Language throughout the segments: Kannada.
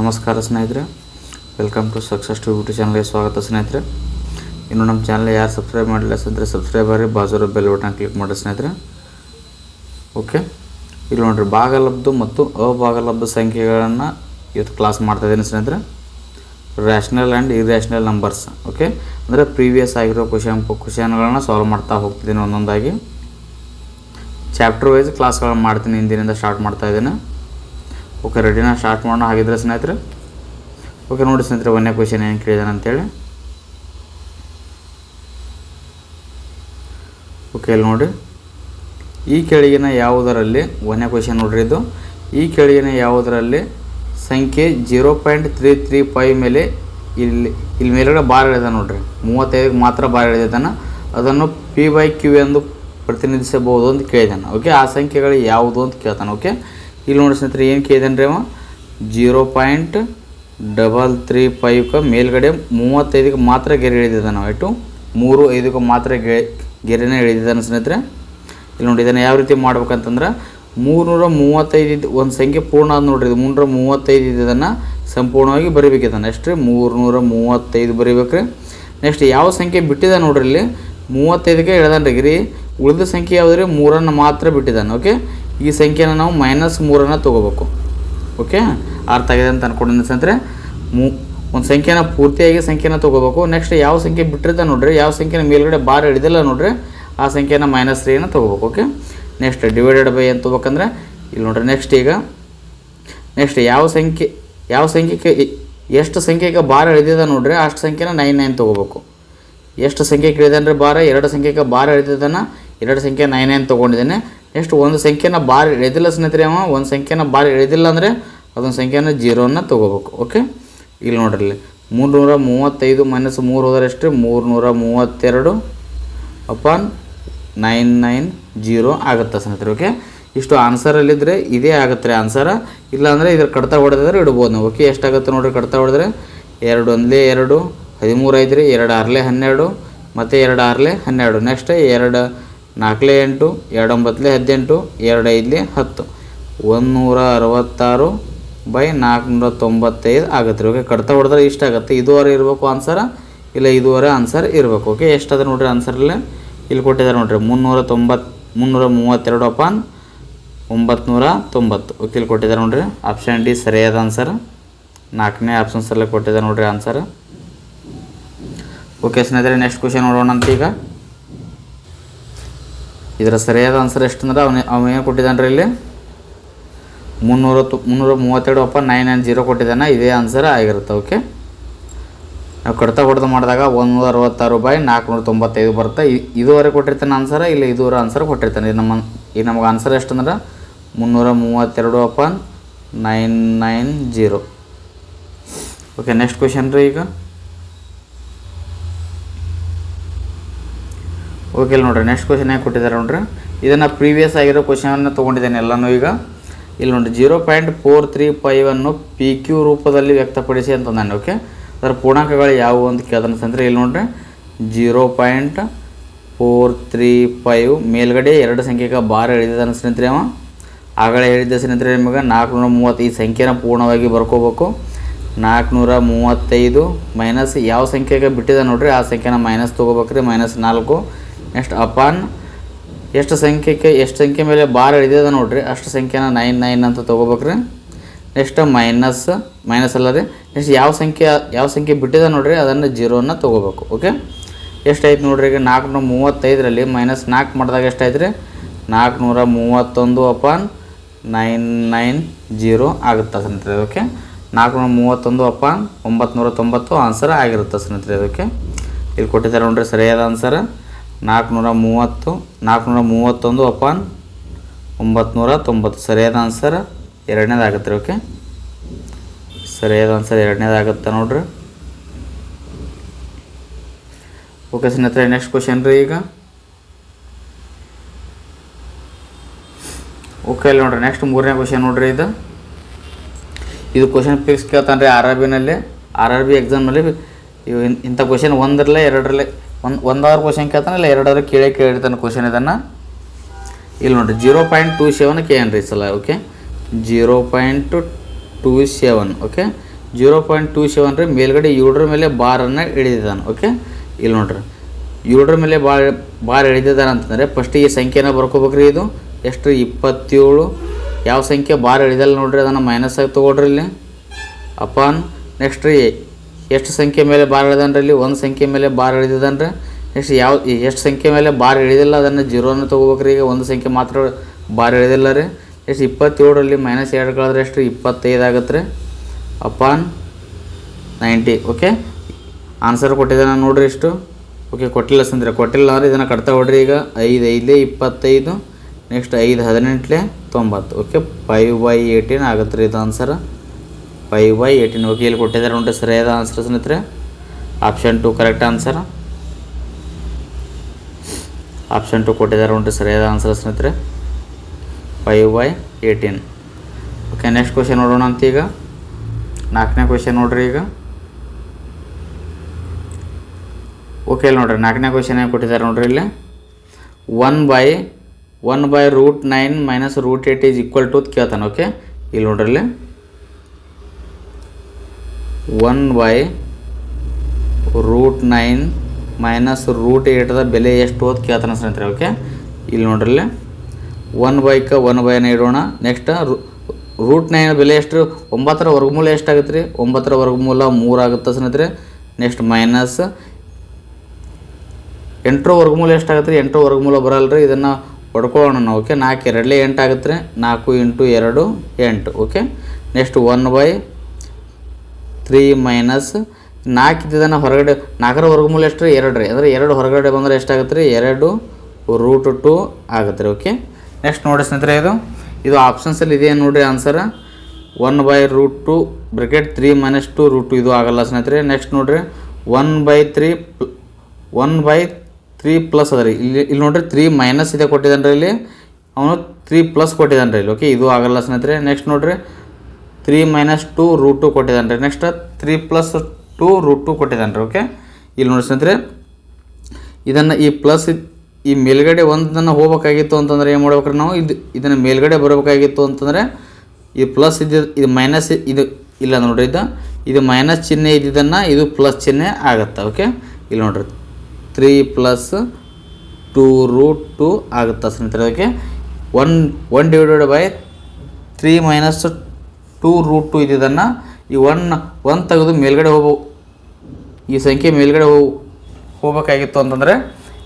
ನಮಸ್ಕಾರ ಸ್ನೇಹಿತರೆ. Welcome to success to YouTube ಚಾನಲ್ಗೆ ಸ್ವಾಗತ ಸ್ನೇಹಿತರೆ. ಇನ್ನು ನಮ್ಮ ಚಾನಲ್ ಯಾರು ಸಬ್ಸ್ಕ್ರೈಬ್ ಮಾಡಿಲ್ಲ ಅಂದರೆ ಸಬ್ಸ್ಕ್ರೈಬ್ ಆಗಿ ಬಾಜೂರ ಬೆಲ್ ಬಟನ್ ಕ್ಲಿಕ್ ಮಾಡಿ ಸ್ನೇಹಿತರೆ. ಓಕೆ ಇಲ್ಲಿ ನೋಡಿರಿ ಭಾಗಲಬ್ಧ ಮತ್ತು ಅಭಾಗಲಬ್ಧ ಸಂಖ್ಯೆಗಳನ್ನು ಇವತ್ತು ಕ್ಲಾಸ್ ಮಾಡ್ತಾ ಇದ್ದೀನಿ ಸ್ನೇಹಿತರೆ. Rational and irrational numbers okay ಅಂದರೆ ಪ್ರೀವಿಯಸ್ ಆಗಿರೋ ಕ್ವಶನ್ ಕ್ವಶನ್ಗಳನ್ನ ಸಾಲ್ವ್ ಮಾಡ್ತಾ ಹೋಗ್ತಿದ್ದೀನಿ ಒಂದೊಂದಾಗಿ. ಚಾಪ್ಟರ್ ವೈಸ್ ಕ್ಲಾಸ್ಗಳನ್ನ ಮಾಡ್ತೀನಿ, ಹಿಂದಿನಿಂದ ಸ್ಟಾರ್ಟ್ ಮಾಡ್ತಾ ಇದ್ದೀನಿ. ಓಕೆ ರೆಡಿನ ಸ್ಟಾರ್ಟ್ ಮಾಡೋಣ. ಹಾಗಿದ್ರೆ ಸ್ನೇಹಿತರೆ? ಓಕೆ ನೋಡಿ ಸ್ನೇಹಿತರೆ, ಒಂದನೇ ಕ್ವೆಶನ್ ಏನು ಕೇಳಿದಾನೆ ಅಂತೇಳಿ. ಓಕೆ ಇಲ್ಲಿ ನೋಡಿ. ಈ ಕೆಳಗಿನ ಯಾವುದರಲ್ಲಿ, ಒಂದನೇ ಕ್ವೆಶನ್ ನೋಡ್ರಿ ಇದು. ಈ ಕೆಳಗಿನ ಯಾವುದರಲ್ಲಿ ಸಂಖ್ಯೆ zero point three three five ಮೇಲೆ ಇಲ್ಲಿ ಇಲ್ಲಿ ಮೇಲುಗಡೆ ಬಾರ್ ಎಳೆದ ನೋಡ್ರಿ. ಮೂವತ್ತೈದಕ್ಕೆ ಮಾತ್ರ ಬಾರ್ ಎಳೆದಿದ್ದಾನೆ ಅದನ್ನು ಪಿ ಬೈ ಕ್ಯೂ ಎಂದು ಪ್ರತಿನಿಧಿಸಬಹುದು ಅಂತ ಕೇಳಿದಾನೆ. ಓಕೆ ಆ ಸಂಖ್ಯೆಗಳು ಯಾವುದು ಅಂತ ಕೇಳ್ತಾನೆ. ಓಕೆ ಇಲ್ಲಿ ನೋಡಿ ಸ್ನೇಹಿತರೆ, ಏನು ಕೇಳಿದಾನೆ ರೀ ಅವ? ಜೀರೋ ಪಾಯಿಂಟ್ ಡಬಲ್ ತ್ರೀ ಫೈವ್ಗೆ ಮೇಲ್ಗಡೆ ಮೂವತ್ತೈದಕ್ಕೆ ಮಾತ್ರ ಗೆರೆ ಇಳಿದಿದ್ದಾನೆ ನಾವು ಇಟ್ಟು ಮೂರು, ಐದಕ್ಕೆ ಮಾತ್ರ ಗೆ, ಗೆರೆನ ಎಳೆದಿದ್ದಾನೆ ಸ್ನೇಹಿತರೆ. ಇಲ್ಲಿ ನೋಡಿ, ಇದನ್ನು ಯಾವ ರೀತಿ ಮಾಡ್ಬೇಕಂತಂದ್ರೆ, ಮೂರ್ನೂರ ಮೂವತ್ತೈದು ಇದ್ದು ಒಂದು ಸಂಖ್ಯೆ ಪೂರ್ಣ ಆದ ನೋಡ್ರಿ. ಇದು ಮುನ್ನೂರ ಮೂವತ್ತೈದು ಇದನ್ನು ಸಂಪೂರ್ಣವಾಗಿ ಬರಿಬೇಕು ನೆಕ್ಸ್ಟ್ ಎಷ್ಟು ರೀ ಮೂರ್ನೂರ ಮೂವತ್ತೈದು ಬರಿಬೇಕ್ರಿ. ನೆಕ್ಸ್ಟ್ ಯಾವ ಸಂಖ್ಯೆ ಬಿಟ್ಟಿದೆ ನೋಡ್ರಿ ಇಲ್ಲಿ? ಮೂವತ್ತೈದಕ್ಕೆ ಎಳ್ದಾನೆ ರೀ ಉಳಿದ ಸಂಖ್ಯೆ ಯಾವುದ್ರಿ? ಮೂರನ್ನು ಮಾತ್ರ ಬಿಟ್ಟಿದ್ದಾನೆ. ಓಕೆ ಈ ಸಂಖ್ಯೆನ ನಾವು ಮೈನಸ್ ಮೂರನ್ನು ತೊಗೋಬೇಕು. ಓಕೆ ಅರ್ಥ ಆಗಿದೆ ಅಂತ ಅನ್ಕೊಂಡ್ರೆ ಮೂ, ಒಂದು ಸಂಖ್ಯೆನ ಪೂರ್ತಿಯಾಗಿ ಸಂಖ್ಯೆನ ತೊಗೋಬೇಕು. ನೆಕ್ಸ್ಟ್ ಯಾವ ಸಂಖ್ಯೆ ಬಿಟ್ಟಿರ್ತಾ ನೋಡ್ರಿ. ಯಾವ ಸಂಖ್ಯೆನ ಮೇಲ್ಗಡೆ ಬಾರ್ ಹಿಡಿದಿಲ್ಲ ನೋಡ್ರಿ. ಆ ಸಂಖ್ಯೆನ ಮೈನಸ್ ತ್ರೀನ ತೊಗೋಬೇಕು. ಓಕೆ ನೆಕ್ಸ್ಟ್ ಡಿವೈಡೆಡ್ ಬೈ ಏನು ತೊಗೋಬೇಕಂದ್ರೆ, ಇಲ್ಲಿ ನೋಡ್ರಿ ನೆಕ್ಸ್ಟ್ ಈಗ. ನೆಕ್ಸ್ಟ್ ಯಾವ ಸಂಖ್ಯೆ, ಯಾವ ಸಂಖ್ಯೆಗೆ ಎಷ್ಟು ಸಂಖ್ಯೆಗೆ ಬಾರ್ ಹಿಡಿದಿದೆ ನೋಡ್ರಿ, ಅಷ್ಟು ಸಂಖ್ಯೆನ ನೈನ್ ನೈನ್ ತೊಗೋಬೇಕು. ಎಷ್ಟು ಸಂಖ್ಯೆಗೆ ಹಿಡಿದನ್ರಿ ಬಾರ? ಎರಡು ಸಂಖ್ಯೆಗೆ ಬಾರ್ ಎಳೆದಿದ್ದಾನ ಎರಡು ಸಂಖ್ಯೆ ನೈನ್ ನೈನ್ ತೊಗೊಂಡಿದ್ದಾನೆ. ನೆಕ್ಸ್ಟ್ ಒಂದು ಸಂಖ್ಯೆನ ಬಾರ್ ಎಳೆದಿಲ್ಲ ಸ್ನೇಹಿತರೆ ಅವ, ಒಂದು ಸಂಖ್ಯೆನ ಬಾರ್ ಎಳೆದಿಲ್ಲ ಅಂದರೆ ಅದೊಂದು ಸಂಖ್ಯೆನ ಜೀರೋನ ತೊಗೋಬೇಕು ಓಕೆ ಇಲ್ಲಿ ನೋಡ್ರಿ, ಮೂರ್ನೂರ ಮೂವತ್ತೈದು ಮೈನಸ್ ಮೂರು ಹೋದರೆ ಎಷ್ಟು ಮೂರ್ನೂರ ಮೂವತ್ತೆರಡು ಅಪಾನ್ ನೈನ್ ನೈನ್ ಜೀರೋ ಆಗುತ್ತೆ ಸ್ನೇಹಿತರೆ ಓಕೆ ಇಷ್ಟು ಆನ್ಸರಲ್ಲಿದ್ದರೆ ಇದೇ ಆಗುತ್ತೆ ರೀ ಆನ್ಸರ ಇಲ್ಲಾಂದರೆ ಇದ್ರ ಕಡ್ತ ಹೊಡೆದ್ರೆ ಇಡ್ಬೋದು ನಾವು ಓಕೆ ಎಷ್ಟಾಗುತ್ತೆ ನೋಡಿರಿ ಕಡ್ತ ಹೊಡೆದ್ರೆ? ಎರಡು ಒಂದಲೇ ಎರಡು ಹದಿಮೂರು ಐದು ರೀ ಎರಡು ಆರಲೆ ಹನ್ನೆರಡು, ಮತ್ತು ಎರಡು ಆರಲೆ ಹನ್ನೆರಡು. ನೆಕ್ಸ್ಟ್ ಎರಡು ನಾಲ್ಕಲೇ ಎಂಟು ಎರಡು ಒಂಬತ್ತಲೇ ಹದಿನೆಂಟು ಎರಡು ಐದಲೇ ಹತ್ತು. ಒಂದುನೂರ ಅರವತ್ತಾರು ಬೈ ನಾಲ್ಕುನೂರ ತೊಂಬತ್ತೈದು ಆಗುತ್ತೆ ಓಕೆ ಕಡ್ತಾ ಹೊಡೆದ್ರೆ ಇಷ್ಟ ಆಗುತ್ತೆ. ಇದುವರೆ ಇರಬೇಕು ಆನ್ಸರ ಇಲ್ಲ ಇದುವರೆ ಆನ್ಸರ್ ಇರಬೇಕು. ಓಕೆ ಎಷ್ಟದ ನೋಡ್ರಿ ಆನ್ಸರಲ್ಲಿ ಇಲ್ಲಿ ಕೊಟ್ಟಿದ್ದಾರೆ ನೋಡಿರಿ ಮುನ್ನೂರ ತೊಂಬತ್ತು ಮುನ್ನೂರ ಮೂವತ್ತೆರಡು ಅಪಾನ್ ಒಂಬತ್ತು ತೊಂಬತ್ತು ಓಕೆ ಇಲ್ಲಿ ಕೊಟ್ಟಿದ್ದಾರೆ ನೋಡಿರಿ ಆಪ್ಷನ್ ಡಿ ಸರಿಯಾದ ಆನ್ಸರ್ ನಾಲ್ಕನೇ ಆಪ್ಷನ್ಸಲ್ಲೇ ಕೊಟ್ಟಿದ್ದಾರೆ ನೋಡಿರಿ ಆನ್ಸರ್ ಓಕೆ ಸ್ನೇಹಿತರೆ ನೆಕ್ಸ್ಟ್ ಕ್ವಶನ್ ನೋಡೋಣ ಅಂತ ಈಗ. ಇದರ ಸರಿಯಾದ ಆನ್ಸರ್ ಎಷ್ಟು ಅಂದ್ರೆ ಅವನೇ ಅವ ಏನು ಕೊಟ್ಟಿದ್ದಾನೆ ಇಲ್ಲಿ? ಮುನ್ನೂರ ಮುನ್ನೂರ ಮೂವತ್ತೆರಡು ಅಪ್ಪ ನೈನ್ ನೈನ್ ಜೀರೋ ಕೊಟ್ಟಿದ್ದಾನೆ, ಇದೇ ಆನ್ಸರ್ ಆಗಿರುತ್ತೆ ಓಕೆ ನಾವು ಕಡಿತ ಹೊಡೆದು ಮಾಡಿದಾಗ ಒಂದೂರ ಅರವತ್ತಾರು ಬೈ ನಾಲ್ಕುನೂರ ತೊಂಬತ್ತೈದು ಬರುತ್ತೆ ಇದುವರೆ ಕೊಟ್ಟಿರ್ತಾನೆ ಆನ್ಸರ್ ಇಲ್ಲ ಇದುವರೆ ಆನ್ಸರ್ ಕೊಟ್ಟಿರ್ತಾನೆ. ಇದು ನಮ್ಮ ಈ ನಮಗೆ ಆನ್ಸರ್ ಎಷ್ಟು ಅಂದ್ರೆ ಮುನ್ನೂರ ಮೂವತ್ತೆರಡು upon nine nine zero okay next question ರೀ ಈಗ. ಓಕೆ ಇಲ್ಲಿ ನೋಡ್ರಿ ನೆಕ್ಸ್ಟ್ ಕ್ವಶನ್ ಹೇಗೆ ಕೊಟ್ಟಿದ್ದಾರೆ ನೋಡ್ರಿ? ಇದನ್ನು ಪ್ರೀವಿಯಸ್ ಆಗಿರೋ ಕ್ವಶನನ್ನು ತೊಗೊಂಡಿದ್ದೇನೆ ಎಲ್ಲನೂ ಈಗ. ಇಲ್ಲಿ ನೋಡ್ರಿ ಜೀರೋ ಪಾಯಿಂಟ್ ಫೋರ್ ತ್ರೀ ಫೈವನ್ನು ಪಿ ಕ್ಯೂ ರೂಪದಲ್ಲಿ ವ್ಯಕ್ತಪಡಿಸಿ ಅಂತ ನಾನು ಓಕೆ ಅದರ ಪೂರ್ಣಾಂಕಗಳು ಯಾವುವು ಅಂತ ಕೇಳ್ತಾನೆ ಅಂದರೆ ಇಲ್ಲಿ ನೋಡ್ರಿ. Zero point four three five ಮೇಲ್ಗಡೆ ಎರಡು ಸಂಖ್ಯೆಗೆ ಬಾರ್ ಹೇಳಿದ ಸ್ನೇಹಿತರೆ ಅವ. ಆಗಲೇ ಹೇಳಿದ್ದ ಸ್ನೇಹಿತರೆ ನಿಮಗೆ, ನಾಲ್ಕುನೂರ ಮೂವತ್ತು ಈ ಸಂಖ್ಯೆನ ಪೂರ್ಣವಾಗಿ ಬರ್ಕೋಬೇಕು. ನಾಲ್ಕುನೂರ ಮೂವತ್ತೈದು ಮೈನಸ್ ಯಾವ ಸಂಖ್ಯೆಗೆ ಬಿಟ್ಟಿದೆ ನೋಡ್ರಿ, ಆ ಸಂಖ್ಯೆನ ಮೈನಸ್ ತೊಗೋಬೇಕ್ರಿ ಮೈನಸ್ ನಾಲ್ಕು. Next upon. ಎಷ್ಟು ಸಂಖ್ಯೆಗೆ, ಎಷ್ಟು ಸಂಖ್ಯೆ ಮೇಲೆ ಬಾರ್ ಹಿಡಿದಿದೆ ನೋಡಿರಿ. ಅಷ್ಟು ಸಂಖ್ಯೆನ ನೈನ್ ನೈನ್ ಅಂತ ತೊಗೋಬೇಕ್ರಿ. ನೆಕ್ಸ್ಟ್ ಮೈನಸ್ ಮೈನಸ್ ಅಲ್ಲ ರೀ. ನೆಕ್ಸ್ಟ್ ಯಾವ ಸಂಖ್ಯೆ ಯಾವ ಸಂಖ್ಯೆ ಬಿಟ್ಟಿದೆ ನೋಡಿರಿ, ಅದನ್ನು ಜೀರೋನ ತೊಗೋಬೇಕು ಓಕೆ ಎಷ್ಟಾಯ್ತು ನೋಡ್ರಿ ಈಗ ನಾಲ್ಕುನೂರ ಮೂವತ್ತೈದರಲ್ಲಿ ಮೈನಸ್ ನಾಲ್ಕು ಮಾಡಿದಾಗ ಎಷ್ಟಾಯ್ತು ರೀ ನಾಲ್ಕುನೂರ ಮೂವತ್ತೊಂದು ಅಪಾನ್ ನೈನ್ ನೈನ್ ಜೀರೋ ಆಗುತ್ತೆ ಸ್ನೇಹಿತರೆ ಓಕೆ ನಾಲ್ಕುನೂರ ಮೂವತ್ತೊಂದು ಅಪಾನ್ ಒಂಬತ್ತು ತೊಂಬತ್ತು ಆನ್ಸರ್ ಆಗಿರುತ್ತೆ ಸ್ನೇಹಿತರೆ ಅದಕ್ಕೆ ಇಲ್ಲಿ ಕೊಟ್ಟಿದ್ದಾರೆ ನೋಡ್ರಿ, ಸರಿಯಾದ ಆನ್ಸರ್ ನಾಲ್ಕುನೂರ ಮೂವತ್ತು ನಾಲ್ಕುನೂರ ಮೂವತ್ತೊಂದು ಅಪಾನ್ ಒಂಬತ್ತು ತೊಂಬತ್ತು ಸರಿಯಾದ ಆನ್ಸರ್ ಎರಡನೇದಾಗುತ್ತೆ ರೀ ಓಕೆ ಸರಿಯಾದ ಆನ್ಸರ್ ಎರಡನೇದಾಗುತ್ತೆ ನೋಡ್ರಿ. ಓಕೆ ಸ್ನೇಹಿತರೆ ನೆಕ್ಸ್ಟ್ ಕ್ವಶನ್ ರೀ ಈಗ. ಓಕೆ ಅಲ್ಲಿ ನೋಡ್ರಿ ನೆಕ್ಸ್ಟ್ ಮೂರನೇ ಕ್ವಶನ್ ನೋಡ್ರಿ ಇದು. ಇದು ಕ್ವಶನ್ ಫಿಕ್ಸ್ ಕೇಳ್ತಾನೆ ರೀ ಆರ್ ಆರ್ ಬಿನಲ್ಲಿ ಆರ್ ಆರ್ ಬಿ ಎಕ್ಸಾಮ್ನಲ್ಲಿ ಇವು ಇಂಥ ಕ್ವಶನ್ ಒಂದರಲ್ಲೇ, ಎರಡರಲ್ಲೇ ಒಂದು ಒಂದಾರು ಕ್ವಶನ್ ಕೇಳ್ತಾನೆ, ಇಲ್ಲ ಎರಡಾದ್ರೂ ಕೇಳೇ ಕೇಳಿರ್ತಾನೆ ಕ್ವಶನ್ ಇದನ್ನು. ಇಲ್ಲಿ ನೋಡಿರಿ ಜೀರೋ ಪಾಯಿಂಟ್ ಟೂ ಸೆವೆನ್ ಕೆ ಏನ್ರಿ ಸಲ okay zero point two seven okay zero point two seven ರೀ ಮೇಲ್ಗಡೆ ಏಳರ ಮೇಲೆ ಬಾರನ್ನು ಇಳಿದಿದ್ದಾನೆ ಓಕೆ ಇಲ್ಲಿ ನೋಡ್ರಿ ಏಳರ ಮೇಲೆ ಬಾರ್ ಬಾರ್ ಹಿಡಿದಿದ್ದಾನೆ ಅಂತಂದರೆ ಫಸ್ಟ್ ಈ ಸಂಖ್ಯೆನ ಬರ್ಕೋಬೇಕ್ರಿ ಇದು. ಎಷ್ಟು ಇಪ್ಪತ್ತೇಳು. ಯಾವ ಸಂಖ್ಯೆ ಬಾರ್ ಇಳಿದಲ್ಲ ನೋಡ್ರಿ, ಅದನ್ನು ಮೈನಸ್ ಆಗಿ ತೊಗೊಳ್ರಿ ಇಲ್ಲಿ. ಅಪಾನ್ ನೆಕ್ಸ್ಟ್ ರೀ ಎಷ್ಟು ಸಂಖ್ಯೆ ಮೇಲೆ ಬಾರ್ ಹಿಡಿದಾನ್ರಿ? ಇಲ್ಲಿ ಒಂದು ಸಂಖ್ಯೆ ಮೇಲೆ ಬಾರ್ ಹಿಡಿದಿದ್ದಾನ್ರಿ ನೆಕ್ಸ್ಟ್ ಯಾವ ಎಷ್ಟು ಸಂಖ್ಯೆ ಮೇಲೆ ಬಾರ್ ಹಿಡಿದಿಲ್ಲ, ಅದನ್ನು ಜೀರೋನ ತೊಗೋಬೇಕ್ರಿ. ಈಗ ಒಂದು ಸಂಖ್ಯೆ ಮಾತ್ರ ಬಾರ್ ಹಿಡಿದಿಲ್ಲ ರೀ. ಎಷ್ಟು ಇಪ್ಪತ್ತೇಳರಲ್ಲಿ ಮೈನಸ್ ಎರಡು ಕಳೆದ್ರೆ ಎಷ್ಟು ಇಪ್ಪತ್ತೈದು ಆಗತ್ತೆ ರೀ ಅಪಾನ್ ನೈಂಟಿ, ಓಕೆ? ಆನ್ಸರ್ ಕೊಟ್ಟಿದ್ದಾನೆ ನೋಡ್ರಿ ಇಷ್ಟು. ಓಕೆ, ಕೊಟ್ಟಿಲ್ಲ ಸಂದ್ರೆ, ಕೊಟ್ಟಿಲ್ಲ ಅಂದ್ರೆ ಇದನ್ನು ಕಟ್ತಾ ಹೊಡ್ರಿ ಈಗ. ಐದು, ಐದಲೇ ಇಪ್ಪತ್ತೈದು, ನೆಕ್ಸ್ಟ್ ಐದು ಹದಿನೆಂಟಲೇ ತೊಂಬತ್ತು, ಓಕೆ? ಫೈವ್ ಬೈ ಏಯ್ಟೀನ್ ಆಗುತ್ತೆ ರೀ ಇದು answer five by eighteen okay ಇಲ್ಲಿ ಕೊಟ್ಟಿದ್ದಾರೆ ಉಂಟು. ಸರಿಯಾದ ಆನ್ಸರ್ ಸ್ನೇಹಿತರೆ? Option two correct answer option two ಕೊಟ್ಟಿದ್ದಾರೆ ನೋಡ್ರಿ ಸರಿಯಾದ ಆನ್ಸರ್ ಸ್ನೇಹಿತರೆ? Five by eighteen. Okay next question ನೋಡೋಣ ಅಂತ ಈಗ ನಾಲ್ಕನೇ ಕ್ವಶನ್ ನೋಡ್ರಿ ಈಗ. ಓಕೆ ಇಲ್ಲಿ ನೋಡ್ರಿ, ನಾಲ್ಕನೇ ಕ್ವಶನ್ ಏನು ಕೊಟ್ಟಿದ್ದಾರೆ ನೋಡ್ರಿ ಇಲ್ಲಿ? One by one by root nine minus root eight is equal to ಕೇಳ್ತಾನೆ ಓಕೆ ಇಲ್ಲಿ ನೋಡ್ರಿ ಇಲ್ಲಿ. One by root nine minus root ಏಟ್ದ ಬೆಲೆ ಎಷ್ಟು ಅಂತ ಕೇಳ್ತಾನೆ ಸ್ನೇಹಿತರೆ ಓಕೆ ಇಲ್ಲಿ ನೋಡ್ರಿ ಇಲ್ಲಿ. ಒನ್ ಬೈಕ ಒನ್ ಬೈನ ಇಡೋಣ. ನೆಕ್ಸ್ಟ್ ರೂಟ್ ನೈನ್ ಬೆಲೆ ಎಷ್ಟು? ಒಂಬತ್ತರ ವರ್ಗಮೂಲ ಎಷ್ಟಾಗುತ್ತೆ ರೀ ಒಂಬತ್ತರ ವರ್ಗಮೂಲ ಮೂರು ಆಗುತ್ತೆ ಸ್ನೇಹಿತರೆ. ನೆಕ್ಸ್ಟ್ ಮೈನಸ್ ಎಂಟರ ವರ್ಗಮೂಲ ಎಷ್ಟಾಗುತ್ತೆ ರೀ ಎಂಟರ ವರ್ಗಮೂಲ ಬರಲ್ಲ ರೀ ಇದನ್ನು ಹೊಡ್ಕೊಳ್ಳೋಣ ನಾವು ಓಕೆ ನಾಲ್ಕು ಎರಡಲೇ ಎಂಟು ಆಗುತ್ತೆ. ನಾಲ್ಕು ಇಂಟು ಎರಡು ಎಂಟು okay next one by three minus ನಾಲ್ಕು ಇದ್ದಿದ್ದಾನೆ ಹೊರಗಡೆ ನಾಲ್ಕರ ವರ್ಗಮೂಲ ಎಷ್ಟು ರೀ? ಎರಡು ರೀ. ಅಂದರೆ ಎರಡು ಹೊರಗಡೆ ಬಂದರೆ ಎಷ್ಟಾಗುತ್ತೆ ರೀ? ಎರಡು ರೂಟ್ ಟು ಆಗುತ್ತೆ ರೀ. ಓಕೆ ನೆಕ್ಸ್ಟ್ ನೋಡಿ ಸ್ನೇಹಿತರೆ ಇದು. ಇದು ಆಪ್ಷನ್ಸಲ್ಲಿ ಇದೆಯಾ ನೋಡಿರಿ answer one by root two bracket three minus two root two ಇದು ಆಗಲ್ಲ ಸ್ನೇಹಿತರೆ. ನೆಕ್ಸ್ಟ್ ನೋಡಿರಿ. One by three one by three plus ಅದ ರೀ. ಇಲ್ಲಿ ಇಲ್ಲಿ ನೋಡಿರಿ ತ್ರೀ ಮೈನಸ್ ಇದೆ ಕೊಟ್ಟಿದ್ದಾನೆ ರೀ ಇಲ್ಲಿ. ಅವನು ತ್ರೀ ಪ್ಲಸ್ ಕೊಟ್ಟಿದ್ದಾನೆ ರೀ ಇಲ್ಲಿ. ಓಕೆ ಇದು ಆಗಲ್ಲ ಸ್ನೇಹಿತರೆ. ನೆಕ್ಸ್ಟ್ ನೋಡ್ರಿ. Three minus two root two ಕೊಟ್ಟಿದ್ದಾನೆ ರೀ next three plus two root two ಕೊಟ್ಟಿದ್ದಾನೆ ರೀ ಓಕೆ ಇಲ್ಲಿ ನೋಡಿ ಸ್ನೇಹಿತರೆ, ಇದನ್ನು ಈ ಪ್ಲಸ್ ಈ ಮೇಲ್ಗಡೆ ಒಂದನ್ನು ಹೋಗ್ಬೇಕಾಗಿತ್ತು ಅಂತಂದರೆ ಏನು ಮಾಡ್ಬೇಕ್ರಿ ನಾವು? ಇದು ಇದನ್ನು ಮೇಲ್ಗಡೆ ಬರಬೇಕಾಗಿತ್ತು ಅಂತಂದರೆ ಈ ಪ್ಲಸ್ ಇದ್ದಿದ್ದು ಇದು ಮೈನಸ್ ಇದು ಇಲ್ಲ ನೋಡ್ರಿ ಇದು. ಇದು ಮೈನಸ್ ಚಿಹ್ನೆ ಇದ್ದಿದ್ದನ್ನು ಇದು ಪ್ಲಸ್ ಚಿಹ್ನೆ ಆಗುತ್ತೆ. ಓಕೆ ಇಲ್ಲಿ ನೋಡ್ರಿ. Three plus two root two ಆಗುತ್ತೆ ಸ್ನೇಹಿತರೆ. ಅದಕ್ಕೆ one one divided by three minus two root two ಇದ್ದಿದ್ದನ್ನು ಈ ಒನ್ ಒನ್ ತೆಗೆದು ಮೇಲ್ಗಡೆ ಹೋಗೋ. ಈ ಸಂಖ್ಯೆ ಮೇಲ್ಗಡೆ ಹೋಗು, ಹೋಗ್ಬೇಕಾಗಿತ್ತು ಅಂತಂದರೆ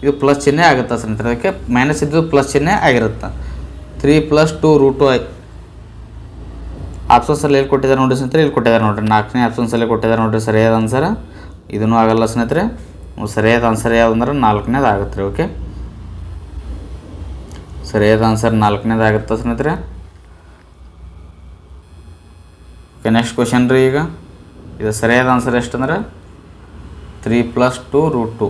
ಇದು ಪ್ಲಸ್ ಚಿಹ್ನೆ ಆಗುತ್ತೆ ಸ್ನೇಹಿತರೆ. ಅದಕ್ಕೆ ಮೈನಸ್ ಇದ್ದು ಪ್ಲಸ್ ಚಿಹ್ನೆ ಆಗಿರುತ್ತೆ. Three plus two root two ಆಪ್ಷನ್ಸಲ್ಲಿ ಎಲ್ಲಿ ಕೊಟ್ಟಿದ್ದಾರೆ ನೋಡಿ ಸ್ನೇಹಿತರೆ ಇಲ್ಲಿ ಕೊಟ್ಟಿದ್ದಾರೆ ನೋಡಿರಿ. ನಾಲ್ಕನೇ ಆಪ್ಷನ್ಸಲ್ಲಿ ಕೊಟ್ಟಿದ್ದಾರೆ ನೋಡಿರಿ, ಸರಿಯಾದ ಆನ್ಸರ್ ಇದೂ ಆಗಲ್ಲ ಸ್ನೇಹಿತರೆ. ಸರಿಯಾದ ಆನ್ಸರ್ ಯಾವುದಂದ್ರೆ ನಾಲ್ಕನೇದಾಗುತ್ತೆ ನಾಲ್ಕನೇದು ಆಗುತ್ತೆ ರೀ ಓಕೆ ಸರಿಯಾದ ಆನ್ಸರ್ ನಾಲ್ಕನೇದು ಆಗುತ್ತೆ ಸ್ನೇಹಿತರೆ. ಓಕೆ ನೆಕ್ಸ್ಟ್ ಕ್ವಶನ್ ರೀ ಈಗ. ಇದು ಸರಿಯಾದ answer ಎಷ್ಟಂದ್ರೆ? Three plus two root two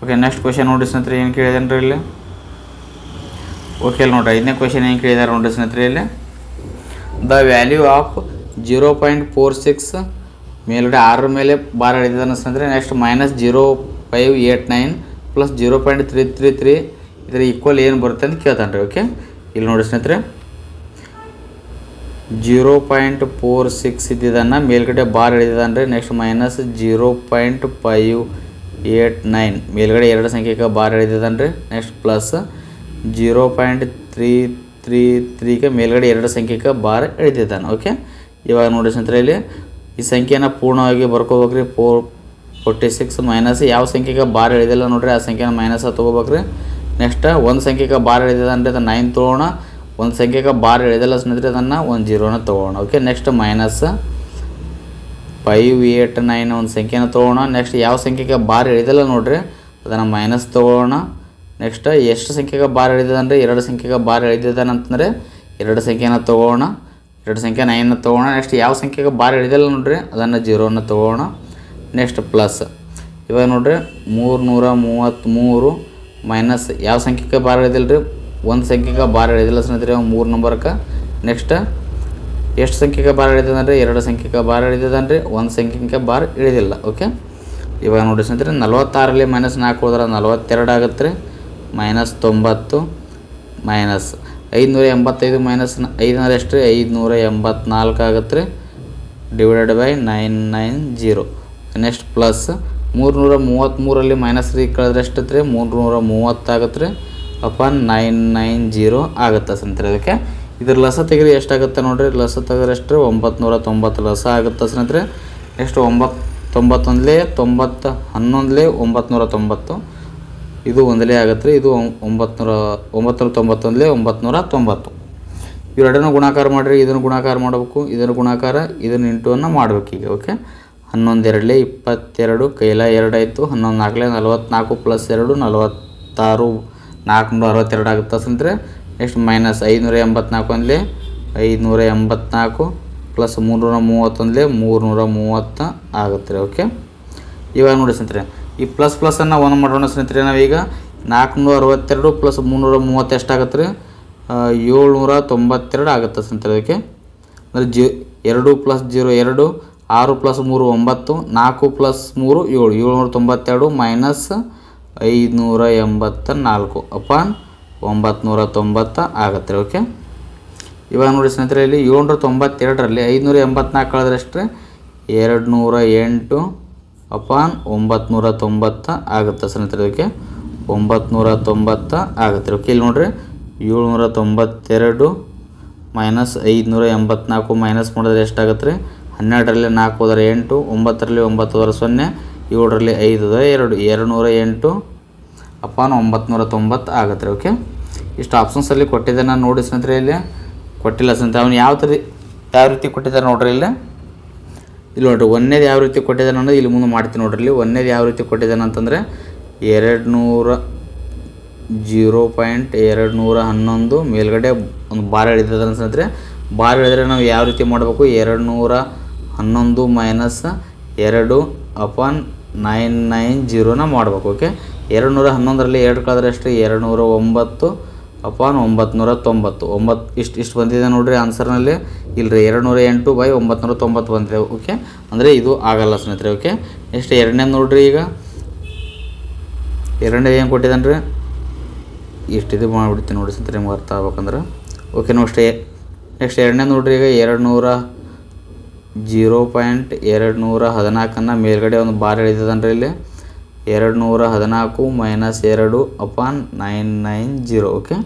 okay next question ನೋಡಿ ಸ್ನೇಹಿತರೆ, ಏನು ಕೇಳಿದೇನೆ ರೀ ಇಲ್ಲಿ? ಓಕೆ ಇಲ್ಲಿ ನೋಡಿರಿ, ಐದನೇ ಕ್ವಶನ್ ಏನು ಕೇಳಿದಾರೆ ನೋಡಿ ಸ್ನೇಹಿತರೆ ಇಲ್ಲಿ? The value of zero point four six ಮೇಲ್ಗಡೆ ಆರು ಮೇಲೆ ಬಾರ್ ಹಿಡಿದಾನೆ ಸ್ನೇಹಿತರೆ. Next minus zero five eight nine plus zero point three three three ಇದರ ಈಕ್ವಲ್ ಏನು ಬರುತ್ತೆ ಅಂತ ಕೇಳ್ತಾನೆ ರೀ ಓಕೆ ಇಲ್ಲಿ ನೋಡಿ ಸ್ನೇಹಿತರೆ. ಜೀರೋ ಪಾಯಿಂಟ್ ಫೋರ್ ಸಿಕ್ಸ್ ಇದ್ದಿದ್ದನ್ನು ಮೇಲ್ಗಡೆ ಬಾರ್ ಹಿಡಿದಿದ್ದಾನೆ ರೀ next minus zero point five eight nine. ಮೇಲ್ಗಡೆ ಎರಡು ಸಂಖ್ಯೆಗೆ ಬಾರ್ ಹಿಡಿದಿದ್ದಾನೆ ರೀ next plus zero point three three ತ್ರೀಗೆ ಮೇಲ್ಗಡೆ ಎರಡು ಸಂಖ್ಯೆಗೆ ಬಾರ್ ಹಿಡಿದಿದ್ದಾನೆ ಓಕೆ ಇವಾಗ ನೋಡಿ ಸ್ನೇಹಿತರೆ ಇಲ್ಲಿ ಈ ಸಂಖ್ಯೆನ ಪೂರ್ಣವಾಗಿ ಬರ್ಕೋಬೇಕ್ರಿ. ಫೋರ್ ಫೋರ್ಟಿ ಸಿಕ್ಸ್ ಮೈನಸ್ ಯಾವ ಸಂಖ್ಯೆಗೆ ಬಾರ್ ಹಿಡಿದಿಲ್ಲ ನೋಡ್ರಿ, ಆ ಸಂಖ್ಯೆನ ಮೈನಸ್ ತೊಗೋಬೇಕ್ರಿ. ನೆಕ್ಸ್ಟ್ ಒಂದು ಸಂಖ್ಯೆಗೆ ಬಾರ್ ಹಿಡಿದಿದ್ದಾನೆ ಅಂದರೆ ನೈನ್ ತೊಗೋಣ ಒಂದು ಸಂಖ್ಯೆಗೆ ಬಾರ್ ಹಿಡಿದಿಲ್ಲ ಸ್ನೇಹಿತರೆ ಅದನ್ನು ಒಂದು ಜೀರೋನ ತೊಗೋಣ okay next minus five eight nine ಒಂದು ಸಂಖ್ಯೆನ ತೊಗೋಣ ನೆಕ್ಸ್ಟ್ ಯಾವ ಸಂಖ್ಯೆಗೆ ಬಾರ್ ಹಿಡಿದಿಲ್ಲ ನೋಡ್ರಿ, ಅದನ್ನು ಮೈನಸ್ ತೊಗೋಣ ನೆಕ್ಸ್ಟ್ ಎಷ್ಟು ಸಂಖ್ಯೆಗೆ ಬಾರ್ ಹಿಡಿದಿದ್ದಾನೆ ಎರಡು ಸಂಖ್ಯೆಗೆ ಬಾರ್ ಹೇಳಿದ್ದಾನಂತಂದರೆ ಎರಡು ಸಂಖ್ಯೆನ ತೊಗೋಣ ಎರಡು ಸಂಖ್ಯೆ ನೈನ್ನ ತೊಗೋಣ ನೆಕ್ಸ್ಟ್ ಯಾವ ಸಂಖ್ಯೆಗೆ ಬಾರ್ ಹಿಡಿದಿಲ್ಲ ನೋಡ್ರಿ, ಅದನ್ನು ಜೀರೋನ ತೊಗೋಣ ನೆಕ್ಸ್ಟ್ ಪ್ಲಸ್ ಇವಾಗ ನೋಡ್ರಿ ಮೂರು ನೂರ ಮೂವತ್ತ್ಮೂರು ಮೈನಸ್ ಯಾವ ಸಂಖ್ಯೆಗೆ ಬಾರ್ ಹಿಡಿದಿಲ್ಲ ರೀ ಒಂದು ಸಂಖ್ಯೆಗೆ ಬಾರ್ ಹಿಡಿದಿಲ್ಲ ಸ್ನೇಹಿತರೆ ಮೂರು ನಂಬರ್ಗೆ ನೆಕ್ಸ್ಟ್ ಎಷ್ಟು ಸಂಖ್ಯೆಗೆ ಬಾರ್ ಹಿಡಿದಿದ್ದಾನೆ ರೀ ಎರಡು ಸಂಖ್ಯೆಗೆ ಬಾರ್ ಹಿಡಿದಿದ್ದಾನೆ ರೀ ಒಂದು ಸಂಖ್ಯೆಗೆ ಬಾರ್ ಇಳಿದಿಲ್ಲ ಓಕೆ ಇವಾಗ ನೋಡಿ ಸ್ನೇಹಿತರೆ ನಲವತ್ತಾರಲ್ಲಿ ಮೈನಸ್ ನಾಲ್ಕು ಹೋದ್ರೆ ನಲವತ್ತೆರಡು ಆಗುತ್ತೆ ರೀ. ಮೈನಸ್ ತೊಂಬತ್ತು ಮೈನಸ್ ಐದುನೂರ ಎಂಬತ್ತೈದು ಮೈನಸ್ ಐದುನೂರ ಎಷ್ಟು ರೀ? ಐದುನೂರ ಎಂಬತ್ನಾಲ್ಕು ಆಗುತ್ತೆ ರೀ. Divided by nine nine zero next plus ಮೂರುನೂರ ಮೂವತ್ತ್ಮೂರಲ್ಲಿ ಮೈನಸ್ ತ್ರೀ ಕಳೆದ್ರೆ ಎಷ್ಟೈತೆ ರೀ? ಮೂರುನೂರ ಮೂವತ್ತಾಗತ್ತೆ ರೀ. ಅಪಾನ್ ನೈನ್ ನೈನ್ ಜೀರೋ ಆಗುತ್ತೆ ಸ್ನೇಹಿತರೆ ಅದಕ್ಕೆ ಇದ್ರ ಲಸ ತೆಗೆದ್ರೆ ಎಷ್ಟಾಗುತ್ತೆ ನೋಡಿರಿ? ಲಸ ತೆಗೆದ್ರೆ ಎಷ್ಟು? ನೂರ ತೊಂಬತ್ತು ಲಸ ಆಗುತ್ತೆ ಸ್ನೇಹಿತರೆ. ನೆಕ್ಸ್ಟ್ ಒಂಬತ್ತು ತೊಂಬತ್ತೊಂದಲೇ ತೊಂಬತ್ತು, ಹನ್ನೊಂದಲೇ ಒಂಬತ್ತು ನೂರ ತೊಂಬತ್ತು ಇದು ಒಂದಲೇ ಆಗುತ್ತೆ ರೀ. ಇದು ಒಂಬತ್ತು ನೂರ ಒಂಬತ್ತು ನೂರ ತೊಂಬತ್ತೊಂದಲೇ ಒಂಬತ್ತು ನೂರ ತೊಂಬತ್ತು ಇವೆರಡನ್ನು ಗುಣಾಕಾರ ಮಾಡಿರಿ. ಇದನ್ನು ಗುಣಾಕಾರ ಮಾಡಬೇಕು. ಇದನ್ನು ಗುಣಾಕಾರ, ಇದನ್ನು ಇಂಟುವನ್ನು ಮಾಡಬೇಕು ಈಗ ಓಕೆ? ಹನ್ನೊಂದು ಎರಡಲೇ ಇಪ್ಪತ್ತೆರಡು, ಕೈಲ ಎರಡಾಯಿತು. ಹನ್ನೊಂದು ನಾಲ್ಕಲೇ ನಲವತ್ತ್ನಾಲ್ಕು ಪ್ಲಸ್ ಎರಡು ನಲ್ವತ್ತಾರು. ನಾಲ್ಕುನೂರ ಅರವತ್ತೆರಡು ಆಗುತ್ತೆ ಅಂದರೆ ನೆಕ್ಸ್ಟ್ ಮೈನಸ್ ಐನೂರ ಎಂಬತ್ನಾಲ್ಕು ಅಂದಲೇ ಐದುನೂರ ಎಂಬತ್ನಾಲ್ಕು ಪ್ಲಸ್ ಮೂರುನೂರ ಮೂವತ್ತೊಂದಲೇ ಮೂರುನೂರ ಮೂವತ್ತ ಆಗುತ್ತೆ ರೀ ಓಕೆ ಇವಾಗ ನೋಡಿ ಸ್ನೇಹಿತರೆ, ಈ ಪ್ಲಸ್ ಪ್ಲಸ್ಸನ್ನು ಒಂದು ಮಾಡೋಣ ಸ್ನೇಹಿತರೆ ನಾವೀಗ. ನಾಲ್ಕುನೂರ ಅರವತ್ತೆರಡು ಪ್ಲಸ್ ಮುನ್ನೂರ ಮೂವತ್ತು ಎಷ್ಟಾಗತ್ತೆ ರೀ ಏಳ್ನೂರ ತೊಂಬತ್ತೆರಡು ಆಗುತ್ತೆ ಸ್ನೇಹಿತರೆ ಅದಕ್ಕೆ? ಅಂದರೆ ಜಿ, ಎರಡು ಪ್ಲಸ್ ಜೀರೋ ಎರಡು, ಆರು ಪ್ಲಸ್ ಮೂರು ಒಂಬತ್ತು, ನಾಲ್ಕು ಪ್ಲಸ್ ಮೂರು ಏಳು ಏಳ್ನೂರ ತೊಂಬತ್ತೆರಡು ಮೈನಸ್ ಐದುನೂರ ಎಂಬತ್ತ ನಾಲ್ಕು ಅಪಾನ್ ಒಂಬತ್ತುನೂರ ತೊಂಬತ್ತ ಆಗತ್ತೆ ರೀ ಓಕೆ? ಇವಾಗ ನೋಡಿ ಸ್ನೇಹಿತರೆ, ಇಲ್ಲಿ ಏಳ್ನೂರ ತೊಂಬತ್ತೆರಡರಲ್ಲಿ ಐದುನೂರ ಎಂಬತ್ನಾಲ್ಕು ಕಳೆದ್ರೆ ಎಷ್ಟು ಎರಡು ನೂರ ಎಂಟು ಅಪಾನ್ ಒಂಬತ್ತುನೂರ ತೊಂಬತ್ತ ಆಗುತ್ತೆ ಸ್ನೇಹಿತರೆ ಇದಕ್ಕೆ. ಒಂಬತ್ತುನೂರ ತೊಂಬತ್ತ ಆಗುತ್ತೆ. ಓಕೆ, ಇಲ್ಲಿ ನೋಡಿರಿ, ಏಳ್ನೂರ ತೊಂಬತ್ತೆರಡು ಮೈನಸ್ ಐದುನೂರ ಎಂಬತ್ನಾಲ್ಕು ಮೈನಸ್ ಮಾಡಿದ್ರೆ ಎಷ್ಟಾಗುತ್ತೆ ರೀ? ಹನ್ನೆರಡರಲ್ಲಿ ನಾಲ್ಕು ಹೋದರೆ ಎಂಟು, ಒಂಬತ್ತರಲ್ಲಿ ಒಂಬತ್ತು ಹೋದರೆ ಸೊನ್ನೆ ಏಳರಲ್ಲಿ ಐದು ಎರಡು ಎರಡು ನೂರ ಎಂಟು ಅಪಾನ್ ಒಂಬತ್ತುನೂರ ತೊಂಬತ್ತು ಆಗತ್ತೆ ರೀ ಓಕೆ ಇಷ್ಟು ಆಪ್ಷನ್ಸಲ್ಲಿ ಕೊಟ್ಟಿದ್ದಾನೆ ನೋಡಿ ಸ್ನೇಹಿತರೆ ಇಲ್ಲಿ. ಕೊಟ್ಟಿಲ್ಲ ಸ್ನೇಹಿತರೆ, ಅವ್ನು ಯಾವ ಥರ ಯಾವ ರೀತಿ ಕೊಟ್ಟಿದ್ದಾರೆ ನೋಡ್ರಿ ಇಲ್ಲಿ. ಇಲ್ಲಿ ನೋಡ್ರಿ, ಒಂದೇದು ಯಾವ ರೀತಿ ಕೊಟ್ಟಿದ್ದಾನೆ ಅನ್ನೋದು ಇಲ್ಲಿ ಮುಂದೆ ಮಾಡ್ತೀನಿ ನೋಡ್ರಿ ಇಲ್ಲಿ. ಒಂದೇದು ಯಾವ ರೀತಿ ಕೊಟ್ಟಿದ್ದಾನೆ ಅಂತಂದರೆ ಎರಡು ನೂರ ಜೀರೋ ಪಾಯಿಂಟ್ ಎರಡು ನೂರ ಹನ್ನೊಂದು ಮೇಲ್ಗಡೆ ಒಂದು ಬಾರ್ ಎಳಿತದೆ ಸ್ನೇಹಿತರೆ. ಬಾರ್ ಎಳೆದ್ರೆ ನಾವು ಯಾವ ರೀತಿ ಮಾಡಬೇಕು? ಎರಡು ನೂರ ಹನ್ನೊಂದು ಮೈನಸ್ ಎರಡು ಅಪಾನ್ ನೈನ್ ನೈನ್ ಜೀರೋನ ಮಾಡ್ಬೇಕು ಓಕೆ ಎರಡು ನೂರ ಹನ್ನೊಂದರಲ್ಲಿ ಎರಡು ಕಳೆದ್ರೆ ಎಷ್ಟು? ಎರಡು ನೂರ ಒಂಬತ್ತು ಅಪಾನ್ ಒಂಬತ್ತು ನೂರ ತೊಂಬತ್ತು ಒಂಬತ್ತು ಇಷ್ಟು ಇಷ್ಟು ಬಂದಿದೆ ನೋಡಿರಿ ಆನ್ಸರ್ನಲ್ಲಿ ಇಲ್ಲರಿ ಎರಡು ನೂರ ಎಂಟು ಬೈ ಒಂಬತ್ತು ನೂರ ತೊಂಬತ್ತು ಬಂದಿದೆ ಓಕೆ ಅಂದರೆ ಇದು ಆಗಲ್ಲ ಸ್ನೇಹಿತರೆ ಓಕೆ ನೆಕ್ಸ್ಟ್ ಎರಡನೇ ನೋಡಿರಿ ಈಗ. ಎರಡನೇದು ಏನು ಕೊಟ್ಟಿದ್ದಾನೆ ರೀ ಇಷ್ಟು ಇದು ಮಾಡಿಬಿಡ್ತೀನಿ ನೋಡಿ ಸ್ನೇಹಿತರೆ, ನಿಮ್ಗೆ ಅರ್ಥ ಆಗ್ಬೇಕಂದ್ರೆ. ಓಕೆ ನೆಕ್ಸ್ಟ್ ನೆಕ್ಸ್ಟ್ ಎರಡನೇ ನೋಡಿರಿ ಈಗ. ಎರಡು ನೂರ ಜೀರೋ ಪಾಯಿಂಟ್ ಎರಡು ನೂರ ಹದಿನಾಲ್ಕನ್ನು ಮೇಲ್ಗಡೆ ಒಂದು ಬಾರ್ ಎಳಿತದನ್ರಿ ಇಲ್ಲಿ? ಎರಡು ನೂರ ಹದಿನಾಲ್ಕು ಮೈನಸ್ ಎರಡು upon nine nine zero, okay?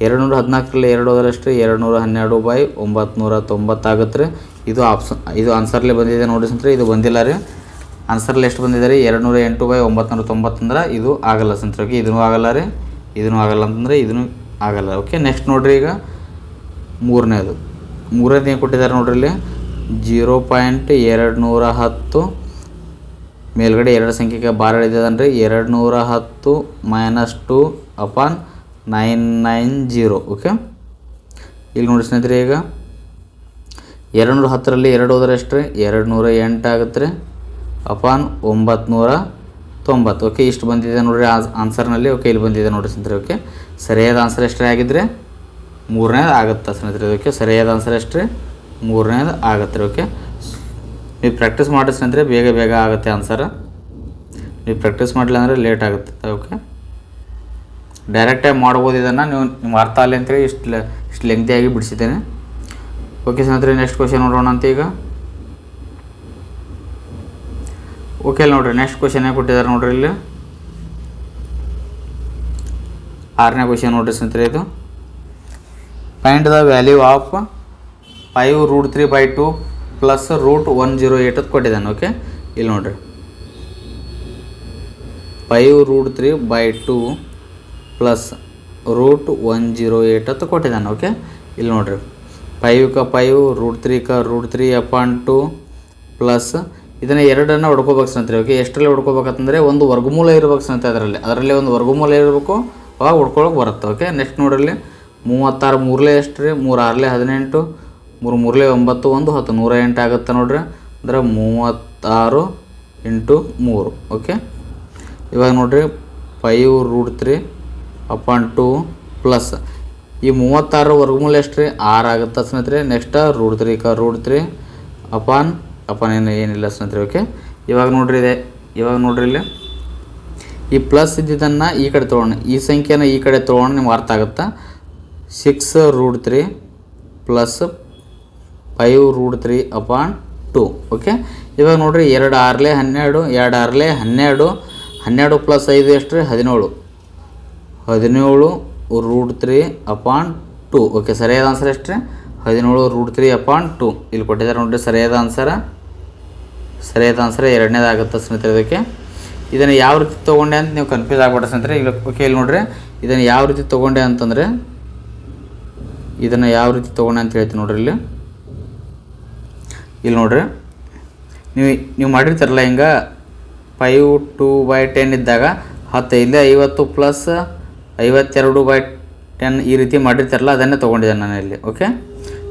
ಎರಡು ನೂರ ಹದಿನಾಲ್ಕರಲ್ಲಿ ಎರಡು ಹೋದರಷ್ಟು ಎರಡು ನೂರ ಹನ್ನೆರಡು ಬೈ ಒಂಬತ್ತು ನೂರ ತೊಂಬತ್ತಾಗುತ್ತೆ ರೀ. ಇದು ಆಪ್ಷನ್, ಇದು ಆನ್ಸರ್ಲಿ ಬಂದಿದೆ ನೋಡಿ ಸಂತ್ರಿ ಇದು ಬಂದಿಲ್ಲ ರೀ. ಆನ್ಸರ್ಲಿ ಎಷ್ಟು ಬಂದಿದೆ ರೀ? ಎರಡು ನೂರ ಎಂಟು ಬೈ ಒಂಬತ್ತು ನೂರ ತೊಂಬತ್ತಂದ್ರೆ ಇದು ಆಗಲ್ಲ ಸಂತ್ರಿ ಓಕೆ? ಇದೂ ಆಗಲ್ಲ ರೀ. ಇದೂ ಆಗಲ್ಲ ಅಂತಂದರೆ ಇದೂ ಆಗಲ್ಲ, ಓಕೆ? ನೆಕ್ಸ್ಟ್ ನೋಡಿರಿ ಈಗ ಮೂರನೇದು. ಮೂರನೇದು ಏನು ಕೊಟ್ಟಿದ್ದಾರೆ ನೋಡಿರಿ ಇಲ್ಲಿ? ಜೀರೋ ಪಾಯಿಂಟ್ ಎರಡು ನೂರ ಹತ್ತು, ಮೇಲ್ಗಡೆ ಎರಡು ಸಂಖ್ಯೆಗೆ ಬಾರ್ ಎಳಿದದನ್ರಿ ಎರಡು ನೂರ ಹತ್ತು minus two upon nine nine zero okay ಇಲ್ಲಿ ನೋಡಿ ಸ್ನೇಹಿತರೆ ಈಗ ಎರಡು ನೂರ ಹತ್ತರಲ್ಲಿ ಎರಡು ಹೋದ್ರೆ ಎಷ್ಟು ರೀ ಎರಡು ನೂರ ಎಂಟು ಆಗುತ್ತೆ ರೀ ಅಪಾನ್ ಒಂಬತ್ತು ನೂರ ತೊಂಬತ್ತು ಓಕೆ ಇಷ್ಟು ಬಂದಿದೆ ನೋಡ್ರಿ ಆನ್ಸರ್ನಲ್ಲಿ ಓಕೆ ಇಲ್ಲಿ ಬಂದಿದೆ ನೋಡಿರಿ ಸ್ನೇಹಿತರೆ ಓಕೆ ಸರಿಯಾದ ಆನ್ಸರ್ ಎಷ್ಟೇ ಆಗಿದ್ರೆ? ಮೂರನೇ ಆಗುತ್ತೆ ಸ್ನೇಹಿತರೆ ಓಕೆ ಸರಿಯಾದ ಆನ್ಸರ್ ಎಷ್ಟು ಮೂರನೇದು ಆಗುತ್ತೆ ಓಕೆ? ನೀವು ಪ್ರಾಕ್ಟೀಸ್ ಮಾಡಿಸ್ ಅಂದರೆ ಬೇಗ ಬೇಗ ಆಗುತ್ತೆ ಆನ್ಸರ್ ನೀವು ಪ್ರಾಕ್ಟೀಸ್ ಮಾಡಲಿಲ್ಲ ಅಂದರೆ ಲೇಟ್ ಆಗುತ್ತೆ, ಓಕೆ? ಡೈರೆಕ್ಟಾಗಿ ಮಾಡ್ಬೋದು ಇದನ್ನು ನೀವು, ನಿಮ್ಮ ಅರ್ಥ ಆಗಲಿ ಅಂತೇಳಿ ಇಷ್ಟು ಇಷ್ಟು ಲೆಂಗ್ತಿಯಾಗಿ ಬಿಡಿಸಿದ್ದೇನೆ. ಓಕೆ ಸ್ನೇಹಿತರೆ ನೆಕ್ಸ್ಟ್ ಕ್ವಶನ್ ನೋಡೋಣ ಅಂತ ಈಗ. ಓಕೆ ನೋಡಿರಿ ನೆಕ್ಸ್ಟ್ ಕ್ವಶನ್ ಕೊಟ್ಟಿದ್ದಾರೆ ನೋಡ್ರಿ ಇಲ್ಲಿ? ಆರನೇ ಕ್ವಶನ್ ನೋಡ್ರಿ ಸ್ನೇಹಿತರೆ ಇದು. Find the value of five root three by two plus root one zero eight ಅಂತ ಕೊಟ್ಟಿದ್ದಾನೆ ಓಕೆ ಇಲ್ಲಿ ನೋಡ್ರಿ. Five root three by two plus root one zero eight ಕೊಟ್ಟಿದ್ದಾನೆ ಓಕೆ ಇಲ್ಲಿ ನೋಡ್ರಿ. ಫೈವ್ ಕ ಫೈವ್ ರೂಟ್ ತ್ರೀ ಕ root three upon two plus ಇದನ್ನು ಎರಡನ್ನು ಹೊಡ್ಕೋಬೇಕು ಸ್ನೇಹಿತರೆ ಓಕೆ ಎಷ್ಟರಲ್ಲಿ ಹೊಡ್ಕೋಬೇಕಂತಂದರೆ ಒಂದು ವರ್ಗಮೂಲ ಇರ್ಬೇಕು ಸ್ನೇಹಿತರೆ ಅದರಲ್ಲಿ. ಅದರಲ್ಲಿ ಒಂದು ವರ್ಗಮೂಲ ಇರಬೇಕು, ಅವಾಗ ಹೊಡ್ಕೊಳಕ್ಕೆ ಬರುತ್ತೆ ಓಕೆ ನೆಕ್ಸ್ಟ್ ನೋಡ್ರಲ್ಲಿ ಮೂವತ್ತಾರು ಮೂರಲೇ ಎಷ್ಟು ರೀ ಮೂರು ಆರಲೇ ಹದಿನೆಂಟು. ಮೂರು ಮೂರಲೇ ಒಂಬತ್ತು, ಒಂದು ಹತ್ತು, ನೂರ ಎಂಟು ಆಗುತ್ತೆ ನೋಡ್ರಿ. ಅಂದ್ರೆ ಮೂವತ್ತಾರು ಇಂಟು ಮೂರು, ಓಕೆ? ಇವಾಗ ನೋಡ್ರಿ five root three upon two plus ಈ ಮೂವತ್ತಾರು ವರ್ಗಮೂಲ ಎಷ್ಟು ರೀ ಆರು ಆಗುತ್ತೆ ಸ್ನೇಹಿತರೆ. ನೆಕ್ಸ್ಟ್ ರೂಟ್ ತ್ರೀ ಕ ರೂಟ್ ತ್ರೀ ಅಪಾನ್ ಅಪಾನ್ ಏನು, ಏನಿಲ್ಲ ಸ್ನೇಹಿತರೆ, ಓಕೆ? ಇವಾಗ ನೋಡ್ರಿ ಇದೆ. ಇವಾಗ ನೋಡ್ರಿ ಇಲ್ಲಿ. ಈ ಪ್ಲಸ್ ಇದ್ದಿದ್ದನ್ನು ಈ ಕಡೆ ತೊಗೊಂಡು ಈ ಸಂಖ್ಯೆನ ಈ ಕಡೆ ತೊಗೊಂಡು ನಿಮ್ಗೆ ಅರ್ಥ ಆಗುತ್ತೆ? Six root three plus five root three upon two okay ಇವಾಗ ನೋಡಿರಿ ಎರಡು ಆರ್ಲೆ ಹನ್ನೆರಡು, ಎರಡು ಆರ್ಲೆ ಹನ್ನೆರಡು. ಹನ್ನೆರಡು ಪ್ಲಸ್ ಐದು ಎಷ್ಟು ರೀ ಹದಿನೇಳು. ಹದಿನೇಳು root three upon two okay ಸರಿಯಾದ ಆನ್ಸರ್ ಎಷ್ಟು ರೀ ಹದಿನೇಳು ರೂಟ್ ತ್ರೀ ಅಪಾನ್ ಟು ಇಲ್ಲಿ ಕೊಟ್ಟಿದ್ದಾರೆ ನೋಡಿರಿ ಸರಿಯಾದ ಆನ್ಸರ ಸರಿಯಾದ ಆನ್ಸರ್ ಎರಡನೇದಾಗುತ್ತೆ ಸ್ನೇಹಿತರೆ ಇದಕ್ಕೆ. ಇದನ್ನು ಯಾವ ರೀತಿ ತೊಗೊಂಡೆ ಅಂತ ನೀವು ಕನ್ಫ್ಯೂಸ್ ಆಗ್ಬಿಟ್ರೆ ಸ್ನೇಹಿತರೆ. ಇಲ್ಲಿ ಓಕೆ ಇಲ್ಲಿ ನೋಡಿರಿ. ಇದನ್ನು ಯಾವ ರೀತಿ ತೊಗೊಂಡೆ ಅಂತಂದರೆ, ಇದನ್ನು ಯಾವ ರೀತಿ ತೊಗೊಂಡೆ ಅಂತ ಹೇಳ್ತೀನಿ ನೋಡಿರಿ ಇಲ್ಲಿ. ಇಲ್ಲಿ ನೋಡ್ರಿ. ನೀವು ನೀವು ಮಾಡಿರ್ತಾರಲ್ಲ ಹಿಂಗೆ? ಫೈವ್ ಟು ಬೈ ಟೆನ್ ಇದ್ದಾಗ ಹತ್ತು, ಇಲ್ಲೇ ಐವತ್ತು ಪ್ಲಸ್ ಐವತ್ತೆರಡು ಬೈ ಟೆನ್ ಈ ರೀತಿ ಮಾಡಿರ್ತಾರಲ್ಲ, ಅದನ್ನೇ ತೊಗೊಂಡಿದ್ದೆ ನಾನು ಇಲ್ಲಿ ಓಕೆ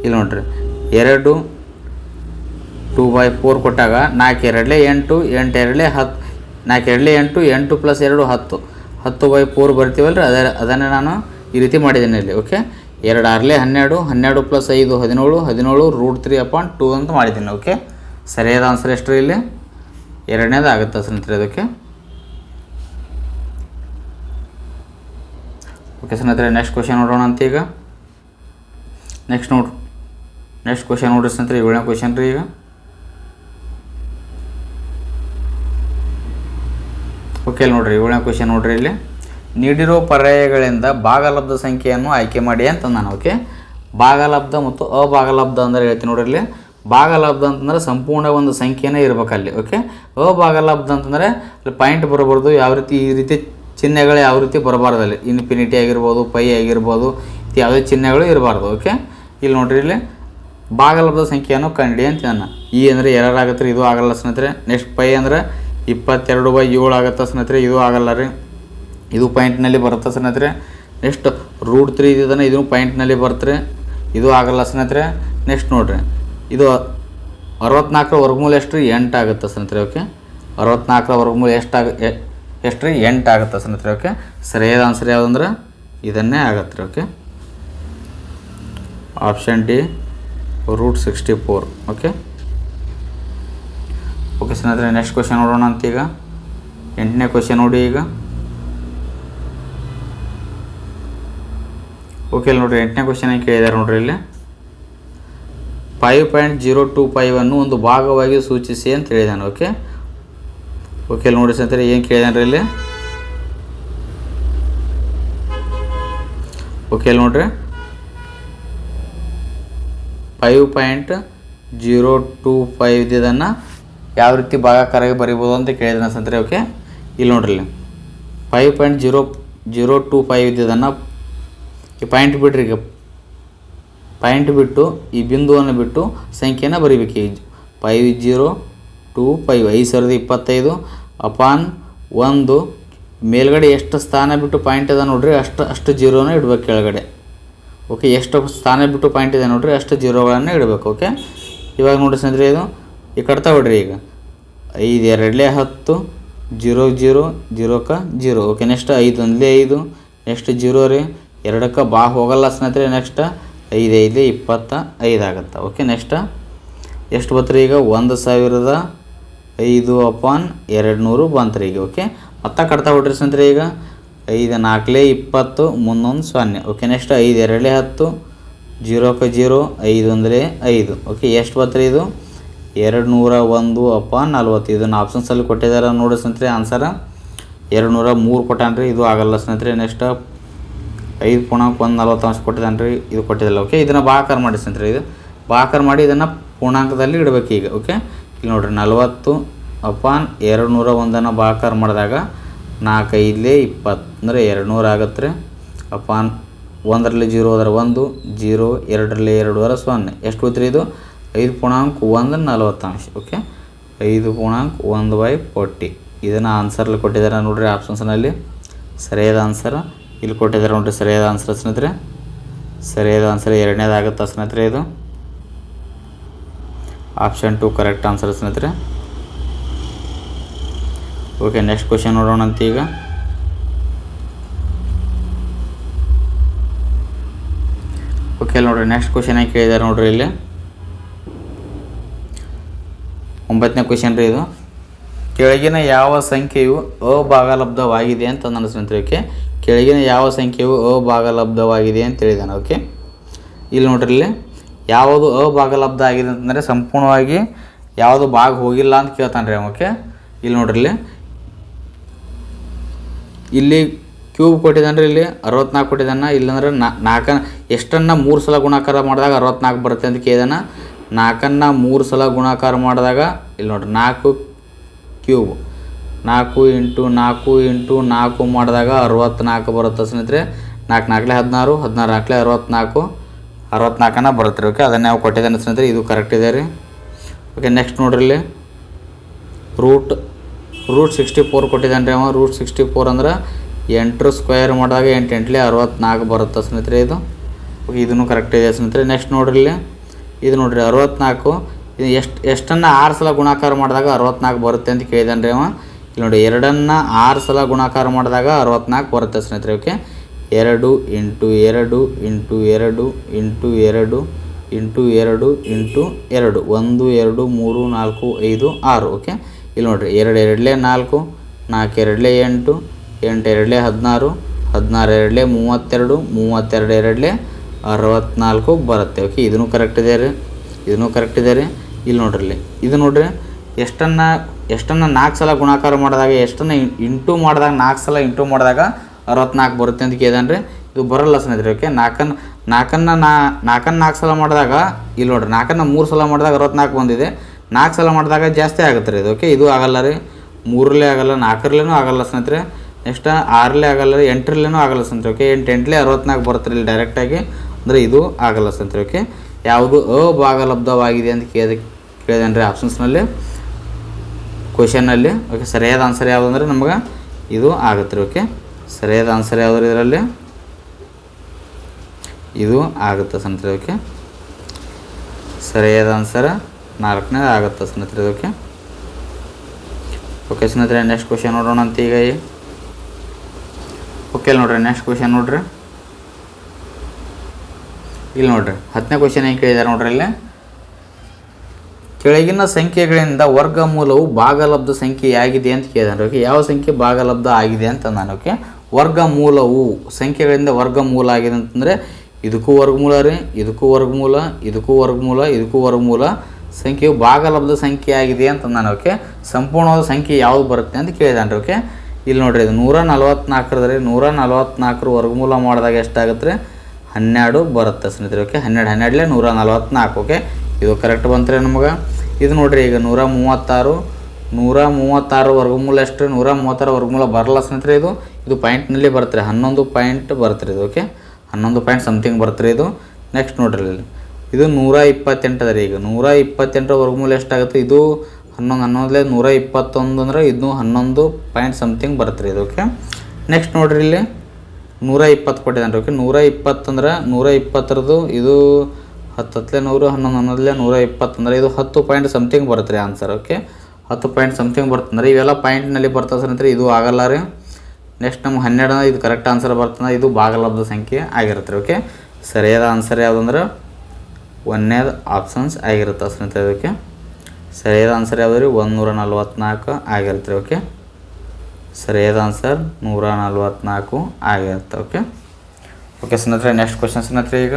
ಇಲ್ಲಿ ನೋಡ್ರಿ. ಎರಡು ಟೂ ಬೈ ಫೋರ್ ಕೊಟ್ಟಾಗ ನಾಲ್ಕು ಎರಡಲೇ ಎಂಟು ಎಂಟು ಎರಡಲೇ ಹತ್ತು, ನಾಲ್ಕು ಎರಡಲೇ ಎಂಟು ಎಂಟು ಪ್ಲಸ್ ಎರಡು ಹತ್ತು. ಹತ್ತು ಬೈ ಫೋರ್ ಬರ್ತೀವಲ್ಲ ರೀ ಅದೇ, ಅದನ್ನೇ ನಾನು ಈ ರೀತಿ ಮಾಡಿದ್ದೇನೆ ಇಲ್ಲಿ ಓಕೆ ಎರಡು ಆರ್ಲೆ ಹನ್ನೆರಡು ಹನ್ನೆರಡು ಪ್ಲಸ್ ಐದು ಹದಿನೇಳು ಹದಿನೇಳು ರೂಟ್ ತ್ರೀ ಅಪಾನ್ ಟೂ ಅಂತ ಮಾಡಿದ್ದೀನಿ, ಓಕೆ? ಸರಿಯಾದ ಆನ್ಸರ್ ಎಷ್ಟು ರೀ ಇಲ್ಲಿ? ಎರಡನೇದು ಆಗುತ್ತೆ ಸ್ನೇಹಿತರೆ ಇದಕ್ಕೆ ಓಕೆ ಸ್ನೇಹಿತರೆ ನೆಕ್ಸ್ಟ್ ಕ್ವಶನ್ ನೋಡೋಣ ಅಂತ ಈಗ ನೆಕ್ಸ್ಟ್ ನೋಡ್ರಿ ನೆಕ್ಸ್ಟ್ ಕ್ವಶನ್ ನೋಡ್ರಿ ಸ್ನೇಹಿತರೆ ಏಳನೇ ಕ್ವಶನ್ ರೀ ಈಗ. ಓಕೆ, ಇಲ್ಲಿ ನೋಡ್ರಿ, ಏಳನೇ ಕ್ವಶನ್ ನೋಡ್ರಿ ಇಲ್ಲಿ. ನೀಡಿರೋ ಪರ್ಯಾಯಗಳಿಂದ ಭಾಗಲಬ್ಧ ಸಂಖ್ಯೆಯನ್ನು ಆಯ್ಕೆ ಮಾಡಿ ಅಂತ ನಾನು ಓಕೆ ಭಾಗಲಬ್ಧ ಮತ್ತು ಅಭಾಗಲಬ್ಧ ಅಂದರೆ ಹೇಳ್ತೀನಿ ನೋಡಿರಿ ಇಲ್ಲಿ. ಭಾಗಲಬ್ಧ ಅಂತಂದ್ರೆ ಸಂಪೂರ್ಣ ಒಂದು ಸಂಖ್ಯೆನೇ ಇರಬೇಕಲ್ಲಿ ಓಕೆ ಅಭಾಗಲಬ್ಧ ಅಂತಂದರೆ ಅಲ್ಲಿ ಪಾಯಿಂಟ್ ಬರಬಾರ್ದು, ಯಾವ ರೀತಿ ಈ ರೀತಿ ಚಿಹ್ನೆಗಳು ಯಾವ ರೀತಿ ಬರಬಾರ್ದಲ್ಲಿ ಇನ್ಫಿನಿಟಿ ಆಗಿರ್ಬೋದು ಪೈ ಆಗಿರ್ಬೋದು ಇದು ಯಾವುದೇ ಚಿಹ್ನೆಗಳು ಇರಬಾರ್ದು. ಓಕೆ ಇಲ್ಲಿ ನೋಡ್ರಿ ಇಲ್ಲಿ ಭಾಗಲಬ್ಧ ಸಂಖ್ಯೆಯನ್ನು ಕಂಡಿ ಅಂತ ನಾನು ಈ ಅಂದರೆ ಎರಡು ಆಗತ್ತೆ ರೀ, ಇದು ಆಗಲ್ಲ ಸ್ನೇಹಿತರೆ. ನೆಕ್ಸ್ಟ್ ಪೈ ಅಂದರೆ ಇಪ್ಪತ್ತೆರಡು ಬೈ ಏಳು ಆಗತ್ತೆ ಸ್ನೇಹಿತರೆ, ಇದು ಆಗಲ್ಲ ರೀ. ಇದು ಪಾಯಿಂಟ್ನಲ್ಲಿ ಬರುತ್ತೆ ಸ್ನೇಹಿತರೆ. ನೆಕ್ಸ್ಟ್ ರೂಟ್ ತ್ರೀ ಇದನ್ನು ಇದು ಪಾಯಿಂಟ್ನಲ್ಲಿ ಬರುತ್ತೆ ಇದು ಆಗಲ್ಲ ಸ್ನೇಹಿತರೆ. ನೆಕ್ಸ್ಟ್ ನೋಡಿರಿ. ಇದು ಅರವತ್ನಾಲ್ಕರ ವರ್ಗಮೂಲ ಎಷ್ಟು ರೀ ಎಂಟು ಆಗುತ್ತೆ ಸ್ನೇಹಿತರೆ ಓಕೆ ಅರವತ್ನಾಲ್ಕರ ವರ್ಗಮೂಲ ಎಷ್ಟಾಗ ಎಷ್ಟು ರೀ ಎಂಟು ಆಗುತ್ತೆ ಸ್ನೇಹಿತರೆ ಓಕೆ ಸರಿಯಾದ ಆನ್ಸರ್ ಯಾವುದಂದ್ರೆ? ಇದನ್ನೇ ಆಗತ್ತೆ okay option D root sixty four okay okay ಸ್ನೇಹಿತರೆ ನೆಕ್ಸ್ಟ್ ಕ್ವಶನ್ ನೋಡೋಣ ಅಂತ ಈಗ. ಎಂಟನೇ ಕ್ವಶನ್ ನೋಡಿ ಈಗ. ಓಕೆ ಇಲ್ಲಿ ನೋಡ್ರಿ ಎಂಟನೇ ಕ್ವಶನ್ ಕೇಳಿದ್ದಾರೆ ನೋಡ್ರಿ ಇಲ್ಲಿ? Five point zero two five ಅನ್ನು ಒಂದು ಭಾಗವಾಗಿ ಸೂಚಿಸಿ ಅಂತ ಹೇಳಿದಾನೆ ಓಕೆ ಓಕೆ ಇಲ್ಲಿ ನೋಡಿ ಸ್ನೇಹಿತರೆ, ಏನು ಕೇಳಿದಾನೆ ಇಲ್ಲಿ? ಓಕೆ ಇಲ್ಲಿ ನೋಡ್ರಿ. Five point zero two five ಇದನ್ನು ಯಾವ ರೀತಿ ಭಾಗಕಾರಾಗಿ ಬರಿಬೋದು ಅಂತ ಕೇಳಿದಾನೆ ಸಂತರೆ ಓಕೆ ಇಲ್ಲಿ ನೋಡ್ರಿ ಇಲ್ಲಿ. Five point zero zero two five ಇದ್ದಿದ್ದನ್ನು ಈ ಪಾಯಿಂಟ್ ಬಿಡ್ರಿ ಈಗ ಪಾಯಿಂಟ್ ಬಿಟ್ಟು ಈ ಬಿಂದುವನ್ನು ಬಿಟ್ಟು ಸಂಖ್ಯೆನ ಬರಿಬೇಕು. ಈ ಫೈವ್ ಜೀರೋ ಟೂ ಫೈವ್ ಐದು ಸಾವಿರದ ಇಪ್ಪತ್ತೈದು ಅಪಾನ್ ಒಂದು ಮೇಲ್ಗಡೆ ಎಷ್ಟು ಸ್ಥಾನ ಬಿಟ್ಟು ಪಾಯಿಂಟ್ ಇದೆ ನೋಡ್ರಿ ಅಷ್ಟು ಅಷ್ಟು ಜೀರೋನ ಇಡ್ಬೇಕು ಕೆಳಗಡೆ. ಓಕೆ ಎಷ್ಟು ಸ್ಥಾನ ಬಿಟ್ಟು ಪಾಯಿಂಟ್ ಇದೆ ನೋಡ್ರಿ ಅಷ್ಟು ಜೀರೋಗಳನ್ನು ಇಡಬೇಕು ಓಕೆ ಇವಾಗ ನೋಡಿ ಸ್ನೇಹಿತರೆ ಇದು, ಈ ಕಟ್ತಾ ಬಿಡ್ರಿ ಈಗ. ಐದು ಎರಡಲೇ ಹತ್ತು ಜೀರೋ ಜೀರೋ ಜೀರೋಕ್ಕೆ ಜೀರೋ ಓಕೆ ನೆಕ್ಸ್ಟ್ ಐದು ಒಂದಲೇ ಐದು ನೆಕ್ಸ್ಟ್ ಜೀರೋ ರೀ. ಎರಡಕ್ಕೆ ಬಾ ಹೋಗಲ್ಲ ಸ್ನೇಹಿತರೆ ನೆಕ್ಸ್ಟ್ ಐದು ಐದು, ಇಪ್ಪತ್ತ ಐದು ಆಗುತ್ತೆ. ಓಕೆ ನೆಕ್ಸ್ಟ್ ಎಷ್ಟು ಬತ್ರಿ ಈಗ? ಒಂದು ಸಾವಿರದ ಐದು ಅಪಾನ್ ಎರಡು ನೂರು ಬಂತ್ರಿ ಈಗ. ಓಕೆ ಮತ್ತೆ ಕಟ್ತಾ ಹೊಡ್ರಿ ಸ್ನೇಹಿತರೆ ಈಗ. ಐದು, ನಾಲ್ಕಲೇ ಇಪ್ಪತ್ತು, ಮುನ್ನೊಂದು ಸೊನ್ನೆ. ಓಕೆ ನೆಕ್ಸ್ಟ್ ಐದು, ಎರಡಲೇ ಹತ್ತು, ಜೀರೋಕ್ಕೆ ಜೀರೋ, ಐದು ಅಂದರೆ ಐದು. ಓಕೆ ಎಷ್ಟು ಬತ್ರಿ ಇದು? ಎರಡು ನೂರ ಒಂದು ಅಪಾನ್ ನಲ್ವತ್ತು ಇದನ್ನು ಆಪ್ಷನ್ಸಲ್ಲಿ ಕೊಟ್ಟಿದ್ದಾರೆ ನೋಡಿ ಸ್ನೇಹಿತರೆ ಆನ್ಸರ ಎರಡು ನೂರ ಮೂರು ಕೊಟ್ಟಾನ್ರಿ, ಇದು ಆಗಲ್ಲ ಸ್ನೇಹಿತರೆ. ನೆಕ್ಸ್ಟ್ ಐದು ಪೂರ್ಣಾಂಕ ಒಂದು ನಲ್ವತ್ತು ಅಂಶ ಕೊಟ್ಟಿದ್ದಾನೆ ರೀ ಇದು ಕೊಟ್ಟಿದ್ದಲ್ಲ ಓಕೆ ಇದನ್ನು ಬಾಕರ್ ಮಾಡಿ ರೀ ಇದು. ಭಾಕಾರ ಮಾಡಿ ಇದನ್ನು ಪೂರ್ಣಾಂಕದಲ್ಲಿ ಇಡಬೇಕು ಈಗ ಓಕೆ ಇಲ್ಲಿ ನೋಡಿರಿ, ನಲ್ವತ್ತು ಅಪಾನ್ ಎರಡು ನೂರ ಒಂದನ್ನು ಭಾಕಾರ ಮಾಡಿದಾಗ ನಾಲ್ಕೈದಲೇ ಇಪ್ಪತ್ತು, ಅಂದರೆ ಎರಡು ನೂರು ಆಗತ್ತೆ ರೀ ಅಪಾನ್ ಒಂದರಲ್ಲಿ ಜೀರೋ ಅದರ ಒಂದು, ಜೀರೋ ಎರಡರಲ್ಲಿ ಎರಡು ವರ ಸೊನ್ನೆ. ಎಷ್ಟು ಹೋಯ್ತು ಇದು? ಐದು ಪೂರ್ಣಾಂಕ ಒಂದು ನಲ್ವತ್ತು ಅಂಶ ಓಕೆ ಐದು ಪೂರ್ಣಾಂಕ ಒಂದು ಬೈ ಫೋರ್ಟಿ. ಇದನ್ನು ಆನ್ಸರಲ್ಲಿ ಕೊಟ್ಟಿದ್ದಾರೆ ನೋಡಿರಿ ಆಪ್ಷನ್ಸ್ನಲ್ಲಿ ಸರಿಯಾದ ಆನ್ಸರ್ ಇಲ್ಲಿ ಕೊಟ್ಟಿದ್ದಾರೆ ನೋಡ್ರಿ, ಸರಿಯಾದ ಆನ್ಸರ್ ಸ್ನೇಹಿತರೆ. ಸರಿಯಾದ ಆನ್ಸರ್ ಎರಡನೇದಾಗುತ್ತೆ ಸ್ನೇಹಿತರೆ ಇದು? ಆಪ್ಷನ್ ಟು ಕರೆಕ್ಟ್ ಆನ್ಸರ್ ಸ್ನೇಹಿತರೆ. ಓಕೆ ನೆಕ್ಸ್ಟ್ ಕ್ವಶನ್ ನೋಡೋಣ ಅಂತ ಈಗ ಓಕೆ ನೋಡ್ರಿ ನೆಕ್ಸ್ಟ್ ಕ್ವಶನ್ ಆಗಿ ಕೇಳಿದ್ದಾರೆ ನೋಡ್ರಿ ಇಲ್ಲಿ? ಒಂಬತ್ತನೇ ಕ್ವಶನ್ ರೀ ಇದು. ಕೆಳಗಿನ ಯಾವ ಸಂಖ್ಯೆಯು ಅಭಾಗಲಬ್ಧವಾಗಿದೆ ಅಂತ ನನ್ನ ಓಕೆ? ಕೆಳಗಿನ ಯಾವ ಸಂಖ್ಯೆಯು ಅಭಾಗಲಬ್ಧವಾಗಿದೆ ಅಂತ ಹೇಳಿದಾನೆ ಓಕೆ ಇಲ್ಲಿ ನೋಡ್ರಿ ಇಲ್ಲಿ, ಯಾವುದು ಅಭಾಗಲಬ್ಧ ಆಗಿದೆ ಅಂತಂದರೆ ಸಂಪೂರ್ಣವಾಗಿ ಯಾವುದು ಭಾಗ ಹೋಗಿಲ್ಲ ಅಂತ ಕೇಳ್ತಾನೆ ರೀ ಓಕೆ ಇಲ್ಲಿ ನೋಡ್ರಿ ಇಲ್ಲಿ ಇಲ್ಲಿ ಕ್ಯೂಬ್ ಕೊಟ್ಟಿದ್ದಾನೆ ರೀ ಇಲ್ಲಿ, ಅರವತ್ನಾಲ್ಕು ಕೊಟ್ಟಿದ್ದಾನೆ, ಇಲ್ಲಂದ್ರೆ ನಾಲ್ಕನ್ನು, ಎಷ್ಟನ್ನು ಮೂರು ಸಲ ಗುಣಾಕಾರ ಮಾಡಿದಾಗ ಅರವತ್ನಾಲ್ಕು ಬರುತ್ತೆ ಅಂತ ಕೇಳಿದಾನ. ನಾಲ್ಕನ್ನು ಮೂರು ಸಲ ಗುಣಾಕಾರ ಮಾಡಿದಾಗ, ಇಲ್ಲಿ ನೋಡ್ರಿ, ನಾಲ್ಕು ಕ್ಯೂಬ್ ನಾಲ್ಕು ಇಂಟು ನಾಲ್ಕು ಇಂಟು ನಾಲ್ಕು ಮಾಡಿದಾಗ ಅರವತ್ತ್ನಾಲ್ಕು ಬರುತ್ತೆ ಸ್ನೇಹಿತರೆ. ನಾಲ್ಕು ನಾಲ್ಕಲೇ ಹದಿನಾರು ಹದಿನಾರು ನಾಲ್ಕಲೇ ಅರವತ್ತ್ನಾಲ್ಕು ಅರವತ್ನಾಲ್ಕನ ಬರುತ್ತೆ. ರೀ ಓಕೆ ಅದನ್ನು ನಾವು ಕೊಟ್ಟಿದ್ದಾನೆ ಸ್ನೇಹಿತರೆ, ಇದು ಕರೆಕ್ಟ್ ಇದೆ ರೀ. ಓಕೆ ನೆಕ್ಸ್ಟ್ ನೋಡ್ರಿ ರೂಟ್ ರೂಟ್ ಸಿಕ್ಸ್ಟಿ ಫೋರ್ ಕೊಟ್ಟಿದ್ದಾನೆ ರೀ ಅವ. ರೂಟ್ ಸಿಕ್ಸ್ಟಿ ಫೋರ್ ಅಂದ್ರೆ ಎಂಟು ಸ್ಕ್ವೇರ್ ಮಾಡಿದಾಗ ಎಂಟು ಎಂಟ್ಲೆ ಅರವತ್ನಾಲ್ಕು ಬರುತ್ತೆ ಸ್ನೇಹಿತರೆ ಇದು. ಓಕೆ ಇದನ್ನು ಕರೆಕ್ಟ್ ಇದೆ ಸ್ನೇಹಿತರೆ. ನೆಕ್ಸ್ಟ್ ನೋಡ್ರಿ ಇಲ್ಲಿ. ಇದು ನೋಡ್ರಿ ಅರವತ್ನಾಲ್ಕು. ಇದು ಎಷ್ಟು, ಎಷ್ಟನ್ನು ಆರು ಸಲ ಗುಣಾಕಾರ ಮಾಡಿದಾಗ ಅರವತ್ನಾಲ್ಕು ಬರುತ್ತೆ ಅಂತ ಕೇಳಿದಾನೆ ರೀ ಅವ. ನೋಡಿ, ಎರಡನ್ನು ಆರು ಸಲ ಗುಣಾಕಾರ ಮಾಡಿದಾಗ ಅರವತ್ನಾಲ್ಕು ಬರುತ್ತೆ ಸ್ನೇಹಿತರೆ, ಓಕೆ? ಎರಡು ಇಂಟು ಎರಡು ಇಂಟು ಎರಡು ಇಂಟು ಎರಡು ಇಂಟು ಎರಡು ಇಂಟು ಎರಡು. ಒಂದು, ಎರಡು, ಮೂರು, ನಾಲ್ಕು, ಐದು, ಆರು, ಓಕೆ? ಇಲ್ಲಿ ನೋಡಿರಿ, ಎರಡು ಎರಡಲೇ ನಾಲ್ಕು ನಾಲ್ಕು ಎರಡಲೇ ಎಂಟು ಎಂಟು ಎರಡಲೇ ಹದಿನಾರು ಹದಿನಾರು ಎರಡಲೇ ಮೂವತ್ತೆರಡು ಮೂವತ್ತೆರಡು ಎರಡಲೇ ಅರವತ್ನಾಲ್ಕು ಬರುತ್ತೆ, ಓಕೆ? ಇದನ್ನು ಕರೆಕ್ಟ್ ಇದೆ ರೀ, ಇದನ್ನು ಕರೆಕ್ಟ್ ಇದೆ ರೀ. ಇಲ್ಲಿ ನೋಡ್ರಿ ಇದು ನೋಡ್ರಿ, ಎಷ್ಟನ್ನು ಎಷ್ಟನ್ನು ನಾಲ್ಕು ಸಲ ಗುಣಾಕಾರ ಮಾಡಿದಾಗ, ಎಷ್ಟನ್ನು ಇಂಟು ಮಾಡಿದಾಗ, ನಾಲ್ಕು ಸಲ ಇಂಟು ಮಾಡಿದಾಗ ಅರವತ್ನಾಲ್ಕು ಬರುತ್ತೆ ಅಂತ ಕೇಳಿದಾನೆ ರೀ ಇದು ಬರಲ್ಲ ಸ್ನೇಹಿತರೆ ಓಕೆ ನಾಲ್ಕನ್ನು ನಾಲ್ಕನ್ನು ನಾ ನಾಲ್ಕನ್ನು ನಾಲ್ಕು ಸಲ ಮಾಡಿದಾಗ, ಇಲ್ಲಿ ನೋಡ್ರಿ ನಾಲ್ಕನ್ನು ಮೂರು ಸಲ ಮಾಡಿದಾಗ ಅರವತ್ನಾಲ್ಕು ಬಂದಿದೆ. ನಾಲ್ಕು ಸಲ ಮಾಡಿದಾಗ ಜಾಸ್ತಿ ಆಗುತ್ತೆ ರೀ ಇದು ಓಕೆ ಇದು ಆಗಲ್ಲ ರೀ. ಮೂರಲ್ಲೇ ಆಗಲ್ಲ, ನಾಲ್ಕರಲ್ಲೇನೂ ಆಗಲ್ಲ ಸ್ನೇಹಿತರೆ ನೆಕ್ಸ್ಟ್ ಆರಲ್ಲೇ ಆಗಲ್ಲ ರೀ, ಎಂಟರಲ್ಲೇನೂ ಆಗಲ್ಲ ಸ್ನೇಹಿತರೆ ಓಕೆ ಎಂಟು, ಎಂಟಲೇ ಅರವತ್ನಾಲ್ಕು ಬರುತ್ತೆ ಇಲ್ಲಿ ಡೈರೆಕ್ಟಾಗಿ ಅಂದರೆ ಇದು ಆಗಲ್ಲ ಸ್ನೇಹಿತರೆ ಓಕೆ ಯಾವುದು ಅಭಾಗಲಬ್ಧವಾಗಿದೆ ಅಂತ ಕೇಳಿದ ಕೇಳಿದೇನೆ ರೀ ಆಪ್ಷನ್ಸ್ನಲ್ಲಿ ಕ್ವಶನಲ್ಲಿ ಓಕೆ ಸರಿಯಾದ ಆನ್ಸರ್ ಯಾವುದು ಅಂದರೆ ನಮ್ಗೆ ಇದು ಆಗುತ್ತೆ ಓಕೆ ಸರಿಯಾದ ಆನ್ಸರ್ ಯಾವುದು ಇದರಲ್ಲಿ? ಇದು ಆಗುತ್ತೆ ಸ್ನೇಹಿತರೆ ಓಕೆ ಸರಿಯಾದ ಆನ್ಸರ್ ನಾಲ್ಕನೇ ಆಗುತ್ತೆ ಸ್ನೇಹಿತರೆ ಓಕೆ ಓಕೆ ಸ್ನೇಹಿತರೆ ನೆಕ್ಸ್ಟ್ ಕ್ವಶನ್ ನೋಡೋಣ ಅಂತ ಈಗ ಓಕೆ ನೋಡ್ರಿ ನೆಕ್ಸ್ಟ್ ಕ್ವಶನ್ ನೋಡ್ರಿ. ಇಲ್ಲಿ ನೋಡ್ರಿ, ಹತ್ತನೇ ಕ್ವಶನ್ ಏನು ಕೇಳಿದ್ದಾರೆ ನೋಡ್ರಿ ಇಲ್ಲಿ? ಕೆಳಗಿನ ಸಂಖ್ಯೆಗಳಿಂದ ವರ್ಗಮೂಲವು ಭಾಗಲಬ್ಧ ಸಂಖ್ಯೆಯಾಗಿದೆ ಅಂತ ಕೇಳಿದಾನೆ. ಓಕೆ, ಯಾವ ಸಂಖ್ಯೆ ಭಾಗಲಬ್ಧ ಆಗಿದೆ ಅಂತ ನಾನು ಓಕೆ, ವರ್ಗಮೂಲವು ಸಂಖ್ಯೆಗಳಿಂದ ವರ್ಗಮೂಲ ಆಗಿದೆ ಅಂತಂದರೆ ಇದಕ್ಕೂ ವರ್ಗಮೂಲ ರೀ, ಇದಕ್ಕೂ ವರ್ಗಮೂಲ ಇದಕ್ಕೂ ವರ್ಗಮೂಲ ಇದಕ್ಕೂ ವರ್ಗಮೂಲ ಸಂಖ್ಯೆಯು ಭಾಗಲಬ್ಧ ಸಂಖ್ಯೆ ಆಗಿದೆ ಅಂತ ನಾನು ಓಕೆ, ಸಂಪೂರ್ಣವಾದ ಸಂಖ್ಯೆ ಯಾವುದು ಬರುತ್ತೆ ಅಂತ ಕೇಳಿದಾನೆ. ಓಕೆ, ಇಲ್ಲಿ ನೋಡ್ರಿ, ಇದು ನೂರ ನಲ್ವತ್ನಾಲ್ಕರದ್ರಿ ನೂರ ನಲ್ವತ್ನಾಲ್ಕರ ವರ್ಗಮೂಲ ಮಾಡಿದಾಗ ಎಷ್ಟಾಗುತ್ತೆ ರೀ? ಹನ್ನೆರಡು ಬರುತ್ತೆ ಸ್ನೇಹಿತರೆ. ಓಕೆ, ಹನ್ನೆರಡು ಹನ್ನೆರಡಲೇ ನೂರ ನಲ್ವತ್ನಾಲ್ಕು. ಓಕೆ, ಇದು ಕರೆಕ್ಟ್ ಬಂತ್ರಿ ನಮಗೆ? ಇದು ನೋಡ್ರಿ ಈಗ ನೂರ ಮೂವತ್ತಾರು ನೂರ ಮೂವತ್ತಾರು ವರ್ಗಮೂಲ ಎಷ್ಟು ನೂರ ಮೂವತ್ತಾರು ವರ್ಗಮೂಲ ಬರಲ್ಲ ಸ್ನೇಹಿತರೆ ಇದು. ಇದು ಪಾಯಿಂಟ್ನಲ್ಲಿ ಬರುತ್ತೆ ಹನ್ನೊಂದು ಪಾಯಿಂಟ್ ಬರುತ್ತೆ ಇದು ಓಕೆ ಹನ್ನೊಂದು ಪಾಯಿಂಟ್ ಸಮಥಿಂಗ್ ಬರುತ್ತೆ ಇದು. ನೆಕ್ಸ್ಟ್ ನೋಡ್ರಿ ಇಲ್ಲಿ. ಇದು ನೂರ ಇಪ್ಪತ್ತೆಂಟು ಅದ ರೀ ಈಗ. ನೂರ ಇಪ್ಪತ್ತೆಂಟರ ವರ್ಗಮೂಲ ಎಷ್ಟಾಗುತ್ತೆ? ಇದು ಹನ್ನೊಂದು, ಹನ್ನೊಂದಲೇ ನೂರ ಇಪ್ಪತ್ತೊಂದು ಅಂದ್ರೆ ಇದು ಹನ್ನೊಂದು ಪಾಯಿಂಟ್ ಸಮಥಿಂಗ್ ಬರುತ್ತೆ ಇದು ಓಕೆ ನೆಕ್ಸ್ಟ್ ನೋಡ್ರಿ ಇಲ್ಲಿ. ನೂರ ಇಪ್ಪತ್ತು ಕೊಟ್ಟಿದ್ದಾನೆ ಓಕೆ ನೂರ ಇಪ್ಪತ್ತಂದ್ರೆ ನೂರ ಇಪ್ಪತ್ತರದ್ದು ಇದು ಹತ್ತು ನೂರು ಹನ್ನೊಂದು ಹನ್ನೊಂದಲೇ ನೂರ ಇಪ್ಪತ್ತಂದ್ರೆ ಇದು ಹತ್ತು ಪಾಯಿಂಟ್ ಸಮಥಿಂಗ್ ಬರುತ್ತೆ ರೀ ಆನ್ಸರ್ ಓಕೆ ಹತ್ತು ಪಾಯಿಂಟ್ ಸಮಥಿಂಗ್ ಬರ್ತಂದ್ರೆ ಇವೆಲ್ಲ ಪಾಯಿಂಟ್ನಲ್ಲಿ ಬರ್ತದೆ ಸರ್ ಅಂದರೆ ಇದು ಆಗಲ್ಲ ರೀ. ನೆಕ್ಸ್ಟ್ ನಮ್ಗೆ ಹನ್ನೆರಡು ಇದು ಕರೆಕ್ಟ್ ಆನ್ಸರ್ ಬರ್ತದೆ ಇದು ಭಾಗಲಬ್ಧ ಸಂಖ್ಯೆ ಆಗಿರುತ್ತೆ ರೀ ಓಕೆ ಸರಿಯಾದ ಆನ್ಸರ್ ಯಾವುದಂದ್ರೆ ಒಂದನೇದು ಆಪ್ಷನ್ಸ್ ಆಗಿರುತ್ತೆ ಸ್ನೇಹಿತರೆ ಇದಕ್ಕೆ. ಸರಿಯಾದ ಆನ್ಸರ್ ಯಾವುದು ರೀ? ಒಂದುನೂರ ನಲ್ವತ್ನಾಲ್ಕು ಆಗಿರುತ್ತೆ ಓಕೆ ಸರಿಯಾದ ಆನ್ಸರ್ ನೂರ ನಲ್ವತ್ನಾಲ್ಕು ಆಗಿರುತ್ತೆ ಓಕೆ ಓಕೆ ಸ್ನೇಹಿತರೆ ನೆಕ್ಸ್ಟ್ ಕ್ವಶನ್ ಸ್ನೇಹಿತರೆ ಈಗ.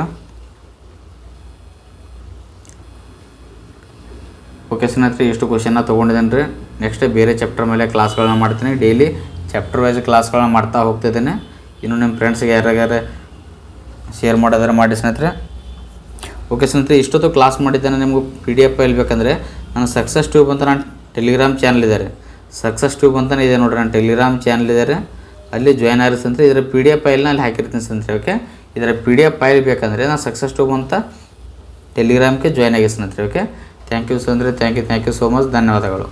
ಓಕೆ ಸ್ನೇಹಿತರೆ, ಇಷ್ಟು ಕ್ವಶನ್ನ ತೊಗೊಂಡಿದ್ದೇನೆ ರೀ ನೆಕ್ಸ್ಟ್ ಬೇರೆ ಚಾಪ್ಟರ್ ಮೇಲೆ ಕ್ಲಾಸ್ಗಳನ್ನ ಮಾಡ್ತೀನಿ. ಡೈಲಿ ಚಾಪ್ಟರ್ ವೈಸ್ ಕ್ಲಾಸ್ಗಳನ್ನ ಮಾಡ್ತಾ ಹೋಗ್ತಿದ್ದೇನೆ. ಇನ್ನು ನಿಮ್ಮ ಫ್ರೆಂಡ್ಸ್ಗೆ ಯಾರ್ಯಾರು ಶೇರ್ ಮಾಡೋದಾದ್ರೆ ಮಾಡಿ ಸ್ನೇಹಿತರೆ. ಓಕೆ ಸ್ನೇಹಿತರೆ, ಇಷ್ಟೊತ್ತು ಕ್ಲಾಸ್ ಮಾಡಿದ್ದೇನೆ ನಿಮ್ಗೆ ಪಿ ಡಿ ಎಫ್ ಫೈಲ್ ಬೇಕಂದರೆ. ನಾನು ಸಕ್ಸಸ್ ಟ್ಯೂಬ್ ಅಂತ ನಾನು ಟೆಲಿಗ್ರಾಮ್ ಚಾನಲ್ ಇದ್ದಾರೆ ಸಕ್ಸಸ್ ಟ್ಯೂಬ್ ಅಂತಲೇ ಇದೆ ನೋಡಿರಿ ನಾನು ಟೆಲಿಗ್ರಾಮ್ ಚಾನಲ್ ಇದ್ದಾರೆ ಅಲ್ಲಿ ಜಾಯ್ನ್ ಆಗಿರ್ತದೆ ಸ್ನೇಹಿತರೆ, ಇದರ ಪಿ ಡಿ ಎಫ್ ಫೈಲ್ನ ಅಲ್ಲಿ ಹಾಕಿರ್ತೀನಿ ಸ್ನೇಹಿತರೆ, ಓಕೆ? ಇದರ ಪಿ ಡಿ ಎಫ್ ಫೈಲ್ ಬೇಕಂದರೆ ನಾನು ಸಕ್ಸಸ್ ಟ್ಯೂಬ್ ಅಂತ ಟೆಲಿಗ್ರಾಮ್ಗೆ ಜಾಯ್ನ್ ಆಗಿ ಸ್ನೇಹಿತರೆ, ಓಕೆ? ಥ್ಯಾಂಕ್ ಯು ಸ್ನೇಹಿತರೆ thank you thank you so much ಧನ್ಯವಾದಗಳು.